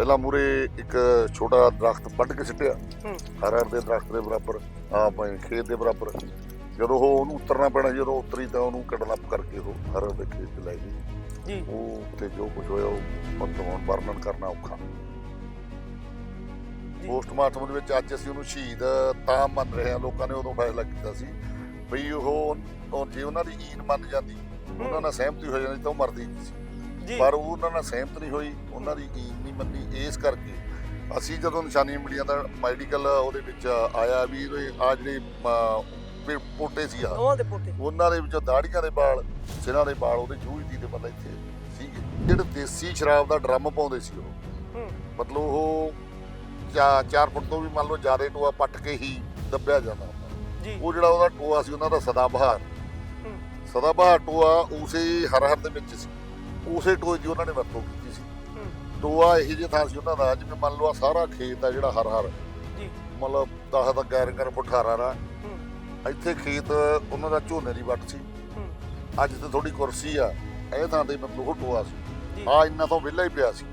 ਪਹਿਲਾਂ ਮੂਰੇ ਇੱਕ ਛੋਟਾ ਦਰਖਤ ਵੱਢ ਕੇ ਸਿੱਟਿਆ। ਹੂੰ। ਹਰਹਰ ਦੇ ਦਰਖਤ ਦੇ ਬਰਾਬਰ ਆਪਣੇ ਖੇਤ ਦੇ ਬਰਾਬਰ। ਜਦੋਂ ਉਹ ਉਹਨੂੰ ਉਤਰਨਾ ਪੈਣਾ ਜਦੋਂ ਉਤਰੀ ਤਾਂ ਉਹਨੂੰ ਕਡਨਪ ਕਰਕੇ ਉਹ ਹਰਹਰ ਦੇ ਖੇਤ 'ਚ ਲੈ ਗਈ। ਜੀ। ਉਹ ਤੇ ਜੋ ਕੁਝ ਹੋਇਆ ਉਹ ਮਤਲਬ ਵਰਣਨ ਕਰਨਾ ਔਖਾ। ਜੀ। ਪੋਸਟਮਾਰਟਮ ਦੇ ਵਿੱਚ ਅੱਜ ਅਸੀਂ ਉਹਨੂੰ ਸ਼ਹੀਦ ਤਾਂ ਮੰਨ ਰਹੇ ਹਾਂ ਲੋਕਾਂ ਨੇ ਉਦੋਂ ਫੈਸਲਾ ਕੀਤਾ ਸੀ ਵੀ ਉਹ ਉਹ ਜੇ ਉਹਨਾਂ ਦੀ ਈਨ ਮੰਨ ਜਾਂਦੀ ਉਹਨਾਂ ਨਾਲ ਸਹਿਮਤੀ ਹੋ ਜਾਂਦੀ ਤਾਂ ਉਹ ਮਰਦੀ ਨਹੀਂ ਸੀ। ਪਰ ਉਹ ਉਹਨਾਂ ਨਾਲ ਸਹਿਮਤ ਨਹੀਂ ਹੋਈ ਉਹਨਾਂ ਦੀ ਈਨ ਨਹੀਂ ਮੰਨੀ। ਇਸ ਕਰਕੇ ਅਸੀਂ ਜਦੋਂ ਨਿਸ਼ਾਨੀਆਂ ਮਿਲੀਆਂ ਤਾਂ ਮੈਡੀਕਲ ਉਹਦੇ ਵਿੱਚ ਆਇਆ ਵੀ ਆ ਜਿਹੜੇ ਪੇ- ਪੋਟੇ ਸੀ ਆ। ਦੋਵਾਂ ਦੇ ਪੋਤੇ ਉਹਨਾਂ ਦੇ ਵਿੱਚੋਂ ਦਾੜੀਆਂ ਦੇ ਵਾਲ ਸਿਰਾਂ ਦੇ ਵਾਲ ਉਹਦੇ ਜੂਝਦੀ ਦੇ ਮਤਲਬ ਇੱਥੇ ਸੀਗੇ। ਜਿਹੜੇ ਦੇਸੀ ਸ਼ਰਾਬ ਦਾ ਡਰਮ ਪਾਉਂਦੇ ਸੀ ਉਹ। ਹੂੰ। ਮਤਲਬ ਉਹ 4 ਫੁੱਟ ਤੋਂ ਵੀ ਮੰਨ ਲਓ ਜ਼ਿਆਦਾ ਟੋਆ ਪੱਟ ਕੇ ਹੀ ਦੱਬਿਆ ਜਾਂਦਾ। ਹੁੰਦਾ। ਜੀ। ਉਹ ਜਿਹੜਾ ਉਹਦਾ ਟੋਆ ਸੀ ਉਹਨਾਂ ਦਾ ਸਦਾ ਬਹਾਰ। ਹੂੰ। ਸਦਾ ਬਹਾਰ ਟੋਆ ਉਸੇ ਹਰਹਰ ਦੇ ਵਿੱਚ ਸੀ। ਉਸੇ ਟੋਏ ਦੀ ਉਹਨਾਂ ਨੇ ਵਰਤੋਂ ਕੀਤੀ ਸੀ। ਟੋਆ ਇਹੋ ਜਿਹਾ ਥਾਂ ਸੀ ਉਹਨਾਂ ਦਾ ਜਿਵੇਂ ਮੰਨ ਲਓ ਆਹ ਸਾਰਾ ਖੇਤ ਆ ਜਿਹੜਾ ਹਰ ਹਰ। ਜੀ। ਮਤਲਬ 10 ਦਾ 11 ਕਰ ਫੁੱਟ ਹਰਾਰਾ ਹੂੰ। ਇੱਥੇ ਖੇਤ ਉਹਨਾਂ ਦਾ ਝੋਨੇ ਦੀ ਵੱਟ ਸੀ। ਅੱਜ ਤੇ ਥੋੜੀ ਕੁਰਸੀ ਆ ਇਹ ਥਾਂ ਤੇ ਮਤਲਬ ਉਹ ਟੋਆ ਸੀ। ਆ ਇੰਨਾ ਤੋਂ ਵਿਹਲਾ ਹੀ ਪਿਆ ਸੀ।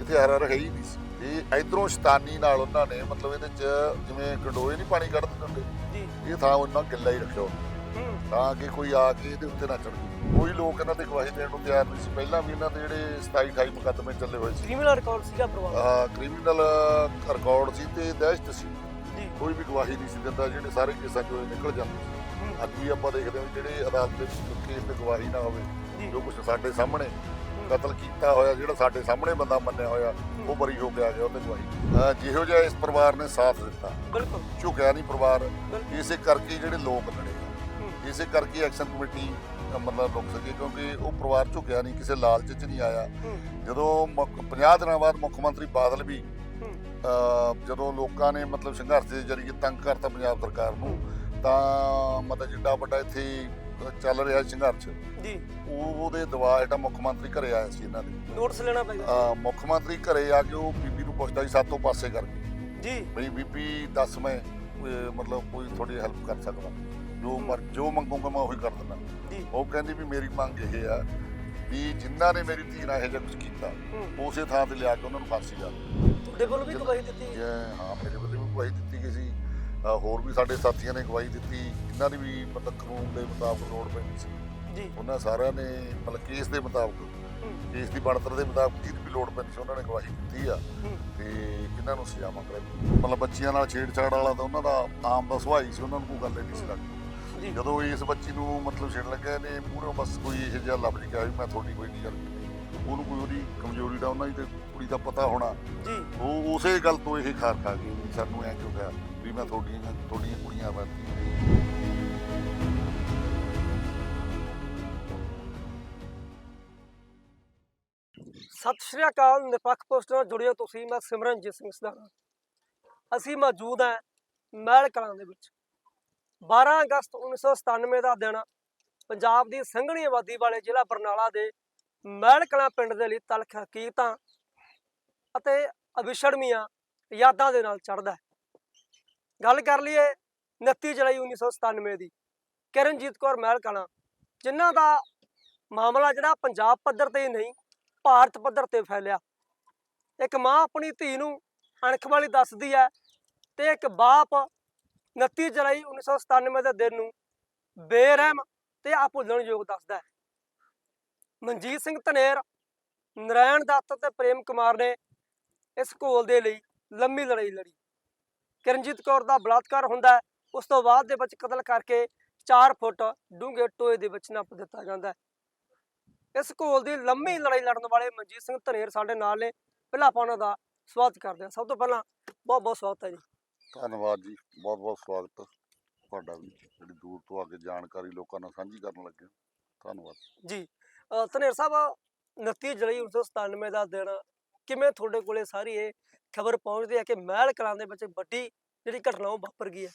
ਇੱਥੇ ਹਰ ਹਰ ਹੈ ਹੀ ਨਹੀਂ ਸੀ। ਤੇ ਇਧਰੋਂ ਸ਼ਤਾਨੀ ਨਾਲ ਉਹਨਾਂ ਨੇ ਮਤਲਬ ਇਹਦੇ ਚ ਜਿਵੇਂ ਗੰਡੋਏ ਨਹੀਂ ਪਾਣੀ ਕੱਢ ਦਿੰਦੇ ਇਹ ਥਾਂ ਉਹਨਾਂ ਗਿੱਲਾ ਹੀ ਰੱਖਿਆ। ਤਾਂ ਕਿ ਕੋਈ ਆ ਕੇ ਇਹਦੇ ਉੱਤੇ ਨਾ ਚੜ ਕੋਈ ਲੋਕ ਇਹਨਾਂ ਤੇ ਗਵਾਹੀ ਦੇਣ ਨੂੰ ਤਿਆਰ ਨਹੀਂ ਸੀ। ਪਹਿਲਾਂ ਵੀ ਇਹਨਾਂ ਦੇ ਜਿਹੜੇ 27 28 ਮੁਕੱਦਮੇ ਚੱਲੇ ਹੋਏ ਸੀ। ਕ੍ਰਿਮੀਨਲ ਰਿਕਾਰਡ ਸੀਗਾ ਪਰਿਵਾਰ ਦਾ। ਆ ਕ੍ਰਿਮੀਨਲ ਰਿਕਾਰਡ ਸੀ ਤੇ ਦਹਿਸ਼ਤ ਸੀ। ਕੋਈ ਵੀ ਗਵਾਹੀ ਨਹੀਂ ਸੀ ਦਿੰਦਾ। ਜਿਹੜੇ ਸਾਰੇ ਕੇਸਾਂ ਚੋਂ ਨਿਕਲ ਜਾਂਦੇ ਸੀ। ਹੂੰ, ਅੱਜ ਵੀ ਆਪਾਂ ਦੇਖਦੇ ਹਾਂ ਜਿਹੜੇ ਅਦਾਲਤ ਦੇ ਵਿੱਚ ਕੇਸ ਤੇ ਗਵਾਹੀ ਨਾ ਹੋਵੇ ਜੀ। ਕੁਝ ਸਾਡੇ ਸਾਹਮਣੇ ਕਤਲ ਕੀਤਾ ਹੋਇਆ ਜਿਹੜਾ ਸਾਡੇ ਸਾਹਮਣੇ ਬੰਦਾ ਮੰਨਿਆ ਹੋਇਆ ਉਹ ਬਰੀ ਹੋ ਕੇ ਆ ਗਿਆ ਉਹਤੇ ਗਵਾਹੀ। ਜਿਹੋ ਜਿਹਾ ਇਸ ਪਰਿਵਾਰ ਨੇ ਸਾਥ ਦਿੱਤਾ। ਬਿਲਕੁਲ। ਝੁਕਿਆ ਨਹੀਂ ਪਰਿਵਾਰ। ਇਸੇ ਕਰਕੇ ਜਿਹੜੇ ਲੋਕ ਲੜੇ। ਹੂੰ, ਇਸੇ ਕਰਕੇ ਐਕਸ਼ਨ ਕਮੇਟੀ ਮਤਲਬ ਰੁਕ ਸਕੀ ਕਿਉਂਕਿ ਉਹ ਪਰਿਵਾਰ ਝੁਕਿਆ ਨਹੀਂ ਕਿਸੇ ਲਾਲਚ 'ਚ ਨਹੀਂ ਆਇਆ। ਜਦੋਂ ਮੁੱਖ- 50 ਦਿਨਾਂ ਬਾਅਦ ਮੁੱਖ ਮੰਤਰੀ ਬਾਦਲ ਵੀ ਜਦੋਂ ਲੋਕਾਂ ਨੇ ਮਤਲਬ ਸੰਘਰਸ਼ ਦੇ ਜ਼ਰੀਏ ਤੰਗ ਕਰਤਾ ਪੰਜਾਬ ਸਰਕਾਰ ਨੂੰ ਤਾਂ ਮਤਲਬ ਜਿੱਡਾ ਵੱਡਾ ਇੱਥੇ ਚੱਲ ਰਿਹਾ ਸੰਘਰਸ਼। ਜੀ। ਉਹ ਉਹਦੇ ਦਬਾਅ ਹੇਠਾਂ ਮੁੱਖ ਮੰਤਰੀ ਘਰੇ ਆਇਆ ਸੀ ਇਹਨਾਂ ਦੇ। ਨੋਟਿਸ ਲੈਣਾ ਪਏਗਾ ਅਹ ਮੁੱਖ ਮੰਤਰੀ ਘਰੇ ਆ ਕੇ ਉਹ ਬੀਬੀ ਨੂੰ ਪੁੱਛਦਾ ਸੀ ਸਾਤੋਂ ਪਾਸੇ ਕਰਕੇ ਜੀ। ਬਈ ਬੀਬੀ ਦੱਸ ਮੈਂ ਮਤਲਬ ਕੋਈ ਤੁਹਾਡੀ ਹੈਲਪ ਕਰ ਸਕਦਾ। ਜੋ ਮਰ ਜੋ ਮੰਗੂਗਾ ਮੈਂ ਉਹੀ ਕਰ ਦਿੰਦਾ। ਜੀ। ਉਹ ਕਹਿੰਦੀ ਵੀ ਮੇਰੀ ਮੰਗ ਇਹ ਆ ਵੀ ਜਿਨ੍ਹਾਂ ਨੇ ਮੇਰੀ ਧੀ ਨਾਲ ਇਹ ਜਿਹਾ ਕੁਝ ਕੀਤਾ ਹੂੰ। ਉਸੇ ਥਾਂ ਤੇ ਲਿਆ ਕੇ ਉਹਨਾਂ ਨੂੰ ਫਾਂਸੀ ਜਾ ਤੁਹਾਡੇ ਵੱਲੋਂ ਵੀ ਗਵਾਹੀ ਦਿੱਤੀ ਜੇ ਹਾਂ ਮੇਰੇ ਵੱਲੋਂ ਵੀ ਗਵਾਹੀ ਦਿੱਤੀ ਗਈ ਸੀ। ਹੋਰ ਵੀ ਸਾਡੇ ਸਾਥੀਆਂ ਨੇ ਗਵਾਹੀ ਦਿੱਤੀ। ਇਹਨਾਂ ਦੀ ਵੀ ਮਤਲਬ ਕਾਨੂੰਨ ਦੇ ਮੁਤਾਬਕ ਲੋੜ ਪੈਂਦੀ ਸੀ। ਜੀ। ਉਹਨਾਂ ਸਾਰਿਆਂ ਨੇ ਮਤਲਬ ਕੇਸ ਦੇ ਮੁਤਾਬਕ ਹੂੰ, ਕੇਸ ਦੀ ਬਣਤਰ ਦੇ ਮੁਤਾਬਕ ਜਿਹਦੀ ਵੀ ਲੋੜ ਪੈਂਦੀ ਸੀ ਉਹਨਾਂ ਨੇ ਗਵਾਹੀ ਦਿੱਤੀ ਆ। ਹੂੰ, ਤੇ ਇਹਨਾਂ ਨੂੰ ਸਜ਼ਾ ਮੰਗ ਰਹੇ ਮਤਲਬ ਬੱਚੀਆਂ ਨਾਲ ਛੇੜਛਾੜ ਵਾਲਾ ਤਾਂ ਉਹਨਾਂ ਦਾ ਆਮ ਦਾ ਸੁਭਾਅ ਹੀ ਸੀ ਉਹਨਾਂ ਨੂੰ ਕੋਈ ਗੱਲ ਹੀ ਨਹੀਂ ਸੀ ਲੱਗਦੀ। ਜੀ ਜਦੋਂ ਇਸ ਬੱਚੀ ਨੂੰ ਮਤਲਬ ਛੇੜ ਲੱਗਿਆ ਨੇ ਮੂਹਰੋਂ ਬਸ ਕੋਈ ਇਹੋ ਜਿਹਾ ਲੱਭ ਜੀ ਕਿਹਾ ਵੀ ਮੈਂ ਤੁਹਾਡੀ ਕੋਈ ਨਹੀਂ ਗੱਲ ਉਹਨੂੰ ਕੋਈ ਉਹਦੀ ਕਮਜ਼ੋਰੀ ਦਾ ਉਹਨਾਂ ਦੀ ਤੇ ਕੁੜੀ ਦਾ ਪਤਾ ਹੋਣਾ। ਜੀ। ਉਹ ਉਸੇ ਗੱਲ ਤੋਂ ਇਹ ਖਾਰ ਖਾ ਗਈ ਵੀ ਸਾਨੂੰ ਐ ਕਿਉਂ ਕਿਹਾ ਵੀ ਮੈਂ ਤੁਹਾਡੀਆਂ ਤੁਹਾਡੀਆਂ ਕੁੜੀਆਂ ਵਰਤੀ ਸਤਿ ਸ਼੍ਰੀ ਅਕਾਲ ਨਿਰਪੱਖ ਪੋਸਟ ਨਾਲ ਜੁੜਿਓ ਤੁਸੀਂ ਮੈਂ ਸਿਮਰਨਜੀਤ ਸਿੰਘ ਸਦਾਨਾ ਅਸੀਂ ਮੌਜੂਦ ਹਾਂ ਮਹਿਲ ਕਲਾਂ ਦੇ ਵਿੱਚ। 12 ਅਗਸਤ 1997 ਦਾ ਦਿਨ ਪੰਜਾਬ ਦੀ ਸੰਘਣੀ ਆਬਾਦੀ ਵਾਲੇ ਜ਼ਿਲ੍ਹਾ ਬਰਨਾਲਾ ਦੇ ਮਹਿਲ ਕਲਾਂ ਪਿੰਡ ਦੇ ਲਈ ਤਲਖ ਹਕੀਕਤਾਂ ਅਤੇ ਅਵਿਛੜਮੀਆਂ ਯਾਦਾਂ ਦੇ ਨਾਲ ਚੜ੍ਹਦਾ ਹੈ। ਗੱਲ ਕਰ ਲਈਏ 29 ਜੁਲਾਈ 1997 ਦੀ, ਕਿਰਨਜੀਤ ਕੌਰ ਮਹਿਲ ਕਲਾਂ ਜਿਨ੍ਹਾਂ ਦਾ ਮਾਮਲਾ ਜਿਹੜਾ ਪੰਜਾਬ ਪੱਧਰ ਤੇ ਨਹੀਂ, ਭਾਰਤ ਪੱਧਰ ਤੇ ਫੈਲਿਆ। ਇੱਕ ਮਾਂ ਆਪਣੀ ਧੀ ਨੂੰ ਅਣਖ ਵਾਲੀ ਦੱਸਦੀ ਹੈ ਤੇ ਇੱਕ ਬਾਪ 29 ਜੁਲਾਈ 1997 ਦੇ ਦਿਨ ਨੂੰ ਬੇਰਹਿਮ ਤੇ ਆਪੁੱਲਣਯੋਗ ਦੱਸਦਾ ਹੈ। ਮਨਜੀਤ ਸਿੰਘ ਧਨੇਰ ਨਰਾਇਣ ਦੱਤ ਤੇ ਪ੍ਰੇਮ ਕੁਮਾਰ ਨੇ ਇਸ ਘੋਲ ਦੇ ਲਈ ਲੰਮੀ ਲੜਾਈ ਲੜੀ। ਕਿਰਨਜੀਤ ਕੌਰ ਦਾ ਬਲਾਤਕਾਰ ਹੁੰਦਾ ਉਸ ਤੋਂ ਬਾਅਦ ਦੇ ਵਿੱਚ ਕਤਲ ਕਰਕੇ 4 ਫੁੱਟ ਡੂੰਘੇ ਟੋਏ ਦੇ ਵਿੱਚ ਨੱਪ ਦਿੱਤਾ ਜਾਂਦਾ ਹੈ। ਇਸ ਘੋਲ ਦੀ ਲੰਮੀ ਲੜਾਈ ਲੜਨ ਵਾਲੇ ਮਨਜੀਤ ਸਿੰਘ ਧਨੇਰ ਸਾਡੇ ਨਾਲ ਨੇ। ਪਹਿਲਾਂ ਆਪਾਂ ਉਹਨਾਂ ਦਾ ਸਵਾਗਤ ਕਰਦੇ ਹਾਂ। ਸਭ ਤੋਂ ਪਹਿਲਾਂ ਬਹੁਤ ਬਹੁਤ ਸਵਾਗਤ ਹੈ ਜੀ। ਧੰਨਵਾਦ ਜੀ ਬਹੁਤ ਬਹੁਤ ਸਵਾਗਤ ਤੁਹਾਡਾ ਵੀ ਜਿਹੜੀ ਦੂਰ ਤੋਂ ਆ ਕੇ ਜਾਣਕਾਰੀ ਲੋਕਾਂ ਨਾਲ ਸਾਂਝੀ ਕਰਨ ਲੱਗੇ। ਧੰਨਵਾਦ। ਜੀ ਧਨੇਰ ਸਾਹਿਬ 29 ਜੁਲਾਈ 1997 ਦਾ ਦਿਨ ਕਿਵੇਂ ਤੁਹਾਡੇ ਕੋਲੇ ਸਾਰੀ ਇਹ ਖਬਰ ਪਹੁੰਚਦੀ ਹੈ ਕਿ ਮਹਿਲ ਕਲਾਂ ਦੇ ਵਿੱਚ ਵੱਡੀ ਜਿਹੜੀ ਘਟਨਾ ਉਹ ਵਾਪਰ ਗਈ ਹੈ?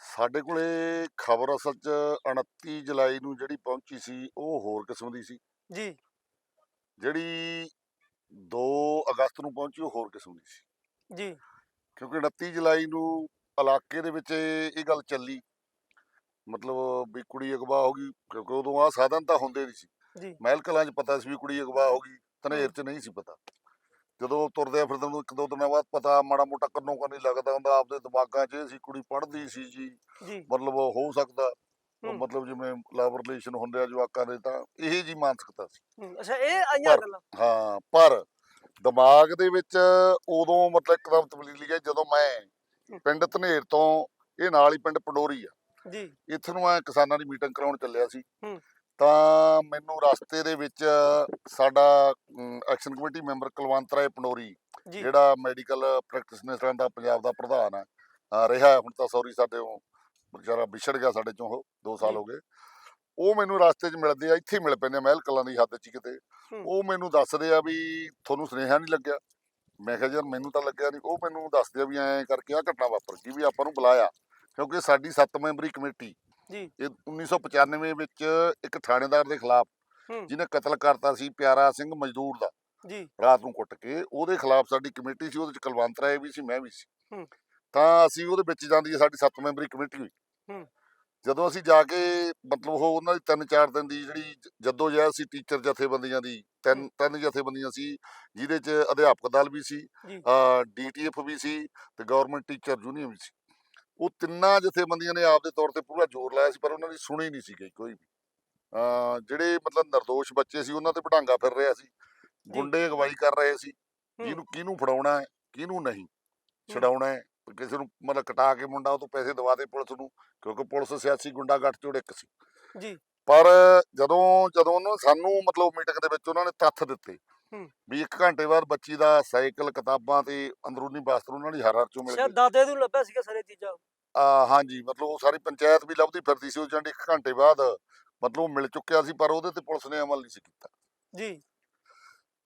ਸਾਡੇ ਕੋਲੇ ਖਬਰ ਅਸਲ 'ਚ 29 ਜੁਲਾਈ ਨੂੰ ਜਿਹੜੀ ਪਹੁੰਚੀ ਸੀ ਉਹ ਹੋਰ ਕਿਸਮ ਦੀ ਸੀ। ਜੀ। ਜਿਹੜੀ 2 ਅਗਸਤ ਨੂੰ ਪਹੁੰਚੀ ਉਹ ਹੋਰ ਕਿਸਮ ਦੀ ਸੀ। ਜੀ। ਕਿਉਂਕਿ 29 ਜੁਲਾਈ ਨੂੰ ਇਲਾਕੇ ਦੇ ਵਿੱਚ ਇਹ ਗੱਲ ਚੱਲੀ। ਮਤਲਬ ਵੀ ਕੁੜੀ ਅਗਵਾ ਹੋ ਗਈ ਕਿਉਂਕਿ ਉਦੋਂ ਆ ਸਾਧਨ ਤਾਂ ਹੁੰਦੇ ਨਹੀਂ ਸੀ। ਮਹਿਲ ਕਲਾਂ 'ਚ ਪਤਾ ਸੀ ਵੀ ਕੁੜੀ ਅਗਵਾ ਹੋ ਗਈ ਧਨੇਰ 'ਚ ਨਹੀਂ ਸੀ ਪਤਾ। ਜਦੋਂ ਤੁਰਦੇ ਫਿਰਦੇ ਨੂੰ ਇੱਕ ਦੋ ਦਿਨਾਂ ਬਾਅਦ ਪਤਾ ਮਾੜਾ ਮੋਟਾ ਕੰਨੋਂ ਕੰਨੀ ਲੱਗਦਾ ਹੁੰਦਾ ਆਪਦੇ ਦਿਮਾਗਾਂ 'ਚ ਇਹ ਸੀ ਕੁੜੀ ਪੜ੍ਹਦੀ ਸੀ ਜੀ। ਮਤਲਬ ਉਹ ਹੋ ਸਕਦਾ। ਮਤਲਬ ਜਿਵੇਂ ਲਵ ਰਿਲੇਸ਼ਨ ਹੁੰਦੇ ਆ ਜਵਾਕਾਂ ਦੇ ਤਾਂ ਇਹ ਜੀ ਮਾਨਸਿਕਤਾ ਸੀ। ਅੱਛਾ ਇਹ ਆਈਆਂ ਗੱਲਾਂ। ਹਾਂ ਪਰ ਦਿਮਾਗ ਦੇ ਵਿੱਚ ਉਦੋਂ ਮਤਲਬ ਇੱਕਦਮ ਤਬਦੀਲੀ ਆਈ ਜਦੋਂ ਮੈਂ ਪਿੰਡ ਧਨੇਰ ਤੋਂ ਇਹ ਨਾਲ ਹੀ ਪਿੰਡ ਪੰਡੋਰੀ ਆ। ਜੀ। ਇੱਥੇ ਨੂੰ ਮੈਂ ਕਿਸਾਨਾਂ ਦੀ ਮੀਟਿੰਗ ਕਰਾਉਣ ਚੱਲਿਆ ਸੀ। ਤਾਂ ਮੈਨੂੰ ਰਸਤੇ ਦੇ ਵਿੱਚ ਸਾਡਾ action committee member Kulwant Rai Pandori ਜਿਹੜਾ ਮੈਡੀਕਲ ਪ੍ਰੈਕਟਿਸ਼ਨਰਾਂ ਦਾ ਪੰਜਾਬ ਦਾ ਪ੍ਰਧਾਨ ਹੈ ਅਹ ਰਿਹਾ ਹੁਣ ਤਾਂ ਸੌਰੀ ਸਾਡੇ ਉਹ ਵਿਚਾਰਾ ਵਿਛੜ ਗਿਆ ਸਾਡੇ ਚੋਂ ਉਹ 2 ਸਾਲ। ਹੋ ਗਏ। ਉਹ ਮੈਨੂੰ ਰਸਤੇ 'ਚ ਮਿਲਦੇ ਆ ਇੱਥੇ ਮਿਲ ਪੈਂਦੇ ਆ ਮਹਿਲ ਕਲਾਂ ਦੀ ਹੱਦ 'ਚ ਕਿਤੇ। ਉਹ ਮੈਨੂੰ ਦੱਸਦੇ ਆ ਵੀ ਤੁਹਾਨੂੰ ਸੁਨੇਹਾ ਨਹੀਂ ਲੱਗਿਆ। ਮੈਂ ਕਿਹਾ ਯਾਰ ਮੈਨੂੰ ਤਾਂ ਲੱਗਿਆ ਨਹੀਂ। ਉਹ ਮੈਨੂੰ ਦੱਸਦੇ ਆ ਵੀ ਐਂ ਕਰਕੇ ਆ ਘਟਨਾ ਵਾਪਰ ਗਈ ਵੀ ਆਪਾਂ ਨੂੰ ਬੁਲਾਇਆ ਕਿਉਂਕਿ ਸਾਡੀ 7 ਮੈਂਬਰੀ ਕਮੇਟੀ। ਜੀ। ਇਹ 1995 ਵਿੱਚ ਇੱਕ ਥਾਣੇਦਾਰ ਦੇ ਖਿਲਾਫ। ਜਿਹਨੇ ਕਤਲ ਕਰਤਾ ਸੀ ਪਿਆਰਾ ਸਿੰਘ ਮਜ਼ਦੂਰ ਦਾ। ਜੀ। ਰਾਤ ਨੂੰ ਕੁੱਟ ਕੇ ਉਹਦੇ ਖਿਲਾਫ ਸਾਡੀ ਕਮੇਟੀ ਸੀ ਉਹਦੇ ਚ ਕੁਲਵੰਤ ਰਾਏ ਵੀ ਸੀ ਮੈਂ ਵੀ ਸੀ। ਹੂੰ। ਤਾਂ ਅਸੀਂ ਉਹਦੇ ਵਿੱਚ ਜਾਂਦੀ ਸਾਡੀ 7 ਮੈਂਬਰੀ ਕਮੇਟੀ ਹੋਈ। ਹੂੰ। ਜਦੋਂ ਅਸੀਂ ਜਾ ਕੇ ਮਤਲਬ ਉਹ ਉਹਨਾਂ ਦੀ ਤਿੰਨ ਚਾਰ ਦਿਨ ਦੀ ਜਿਹੜੀ ਜੱਦੋ ਜਹਿਦ ਸੀ ਟੀਚਰ ਜਥੇਬੰਦੀਆਂ ਦੀ ਤਿੰਨ ਤਿੰਨ ਜਥੇਬੰਦੀਆਂ ਸੀ ਜਿਹਦੇ ਚ ਅਧਿਆਪਕ ਦਲ ਵੀ ਸੀ ਜੀ। ਡੀਟੀਐਫ ਵੀ ਸੀ ਤੇ ਗਵਰਨਮੈਂਟ ਟੀਚਰ ਯੂਨੀਅਨ ਵੀ ਸੀ। ਉਹ ਤਿੰਨਾਂ ਜਥੇਬੰਦੀਆਂ ਨੇ ਆਪਦੇ ਤੌਰ ਤੇ ਪੂਰਾ ਜ਼ੋਰ ਲਾਇਆ ਸੀ ਪਰ ਉਹਨਾਂ ਦੀ ਸੁਣੀ ਨਹੀਂ ਸੀ ਗਈ ਕੋਈ ਵੀ। ਜਿਹੜੇ ਮਤਲਬ ਨਿਰਦੋਸ਼ ਬੱਚੇ ਸੀ ਉਹਨਾਂ ਤੇ ਪਟਾਂਗਾ ਫਿਰ ਰਿਹਾ ਸੀ। ਗੁੰਡੇ ਅਗਵਾਈ ਕਰ ਰਹੇ ਸੀ। ਜਿਹਨੂੰ ਕਿਹਨੂੰ ਫੜਾਉਣਾ ਹੈ ਕਿਹਨੂੰ ਨਹੀਂ ਛਡਾਉਣਾ ਹੈ ਕਿਸੇ ਨੂੰ ਮਤਲਬ ਕਟਾ ਕੇ ਮੁੰਡਾ ਉਹ ਤੋਂ ਪੈਸੇ ਦਵਾ ਦੇ ਪੁਲਿਸ ਨੂੰ ਕਿਉਂਕਿ ਪੁਲਿਸ ਸਿਆਸੀ ਗੁੰਡਾ ਗੱਠ ਚੋੜ ਇੱਕ ਸੀ। ਜੀ। ਪਰ ਜਦੋਂ ਜਦੋਂ ਉਹਨਾਂ ਸਾਨੂੰ ਮਤਲਬ ਮੀਟਿੰਗ ਦੇ ਵਿੱਚ ਉਹਨਾਂ ਨੇ ਤੱਥ ਦਿੱਤੇ। ਵੀ 1 ਘੰਟੇ ਬਾਅਦ ਬੱਚੀ ਦਾ ਸਾਈਕਲ ਕਿਤਾਬਾਂ ਤੇ ਅੰਦਰੂਨੀ ਵਸਤਰ ਉਹਨਾਂ ਦੀ ਹਰ ਹਰ ਚੋਂ ਮਿਲ ਗਏ। ਦਾਦੇ ਨੂੰ ਲੱਭਿਆ ਸੀਗਾ ਸਾਰੇ ਚੀਜ਼ਾਂ? ਆ ਹਾਂਜੀ ਮਤਲਬ ਉਹ ਸਾਰੀ ਪੰਚਾਇਤ ਵੀ ਲੱਭਦੀ ਫਿਰਦੀ ਸੀ ਉਹ ਜਾਂਦੀ 1 ਘੰਟੇ ਬਾਅਦ ਮਤਲਬ ਮਿਲ ਚੁੱਕਿਆ ਸੀ ਪਰ ਉਹਦੇ ਤੇ ਪੁਲਿਸ ਨੇ ਅਮਲ ਨਹੀਂ ਸੀ ਕੀਤਾ। ਜੀ।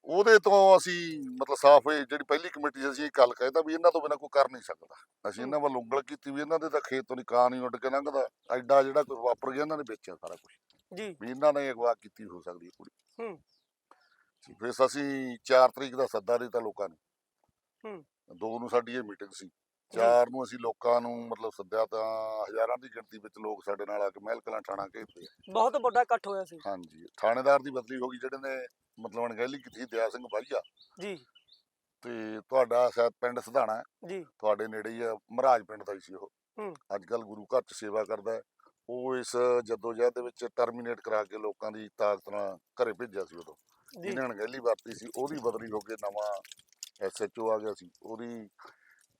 ਉਹਦੇ ਤੋਂ ਅਸੀਂ ਮਤਲਬ ਸਾਫ਼ ਹੋਏ ਜਿਹੜੀ ਪਹਿਲੀ ਕਮੇਟੀ ਸੀ ਅਸੀਂ ਇਹ ਗੱਲ ਕਹਿੰਦਾ ਵੀ ਇਹਨਾਂ ਤੋਂ ਬਿਨਾਂ ਕੋਈ ਕਰ ਨਹੀਂ ਸਕਦਾ ਅਸੀਂ। ਇਹਨਾਂ ਵੱਲ ਉਂਗਲ ਕੀਤੀ ਵੀ ਇਹਨਾਂ ਦੇ ਤਾਂ ਖੇਤ ਤੋਂ ਕਾਂ ਨਹੀਂ ਉੱਡ ਕੇ ਲੰਘਦਾ ਐਡਾ ਜਿਹੜਾ ਕੁਝ ਵਾਪਰ ਗਿਆ ਇਹਨਾਂ ਨੇ ਵੇਚਿਆ ਸਾਰਾ ਕੁਝ ਜੀ ਵੀ ਇਹਨਾਂ ਨੇ ਅਗਵਾ ਕੀਤੀ ਹੋ ਸਕਦੀ ਹੈ ਕੁੜੀ ਹੂੰ। ਫਿਰ ਅਸੀਂ 4 ਤਰੀਕ ਦਾ ਸੱਦਾ ਦਿੱਤਾ ਲੋਕਾਂ ਨੂੰ ਹੂੰ। ਦੋ ਨੂੰ ਸਾਡੀ ਇਹ ਮੀਟਿੰਗ ਸੀ। ਚਾਰ ਨੂੰ ਅਸੀਂ ਲੋਕਾਂ ਨੂੰ ਮਤਲਬ ਸੱਦਿਆ ਤਾਂ ਹਜ਼ਾਰਾਂ ਦੀ ਗਿਣਤੀ ਵਿੱਚ ਲੋਕ ਸਾਡੇ ਨਾਲ ਆ ਕੇ ਮਹਿਲ ਕਲਾਂ ਠਾਣਾ ਘੇਰਦੇ ਆ। ਬਹੁਤ ਵੱਡਾ ਇਕੱਠ ਹੋਇਆ ਸੀ। ਹਾਂਜੀ ਥਾਣੇਦਾਰ ਦੀ ਬਦਲੀ ਹੋ ਗਈ ਜਿਹੜੇ ਨੇ ਮਤਲਬ ਅਣਗਹਿਲੀ ਕੀਤੀ ਦਿਆ ਸਿੰਘ ਬਾਈਆ। ਜੀ। ਤੇ ਤੁਹਾਡਾ ਸ਼ਾਇਦ ਪਿੰਡ ਸਧਾਣਾ ਜੀ। ਤੁਹਾਡੇ ਨੇੜੇ ਹੀ ਆ ਮਹਾਰਾਜ ਪਿੰਡ ਦਾ ਹੀ ਸੀ ਉਹ। ਅੱਜ ਕੱਲ ਗੁਰੂ ਘਰ ਚ ਸੇਵਾ ਕਰਦਾ। ਉਹ ਇਸ ਜਦੋਜਹਿਦ ਦੇ ਵਿੱਚ ਟਰਮੀਨੇਟ ਕਰਾ ਕੇ ਲੋਕਾਂ ਦੀ ਤਾਕਤ ਨਾਲ ਘਰੇ ਭੇਜਿਆ ਸੀ ਉਦੋਂ। ਜੀ। ਜਿਹਨੇ ਅਣਗਹਿਲੀ ਵਰਤੀ ਸੀ ਉਹਦੀ ਬਦਲੀ ਹੋ ਕੇ ਨਵਾਂ ਐਸਐਚਓ ਆ ਗਿਆ ਸੀ। ਉਹਦੀ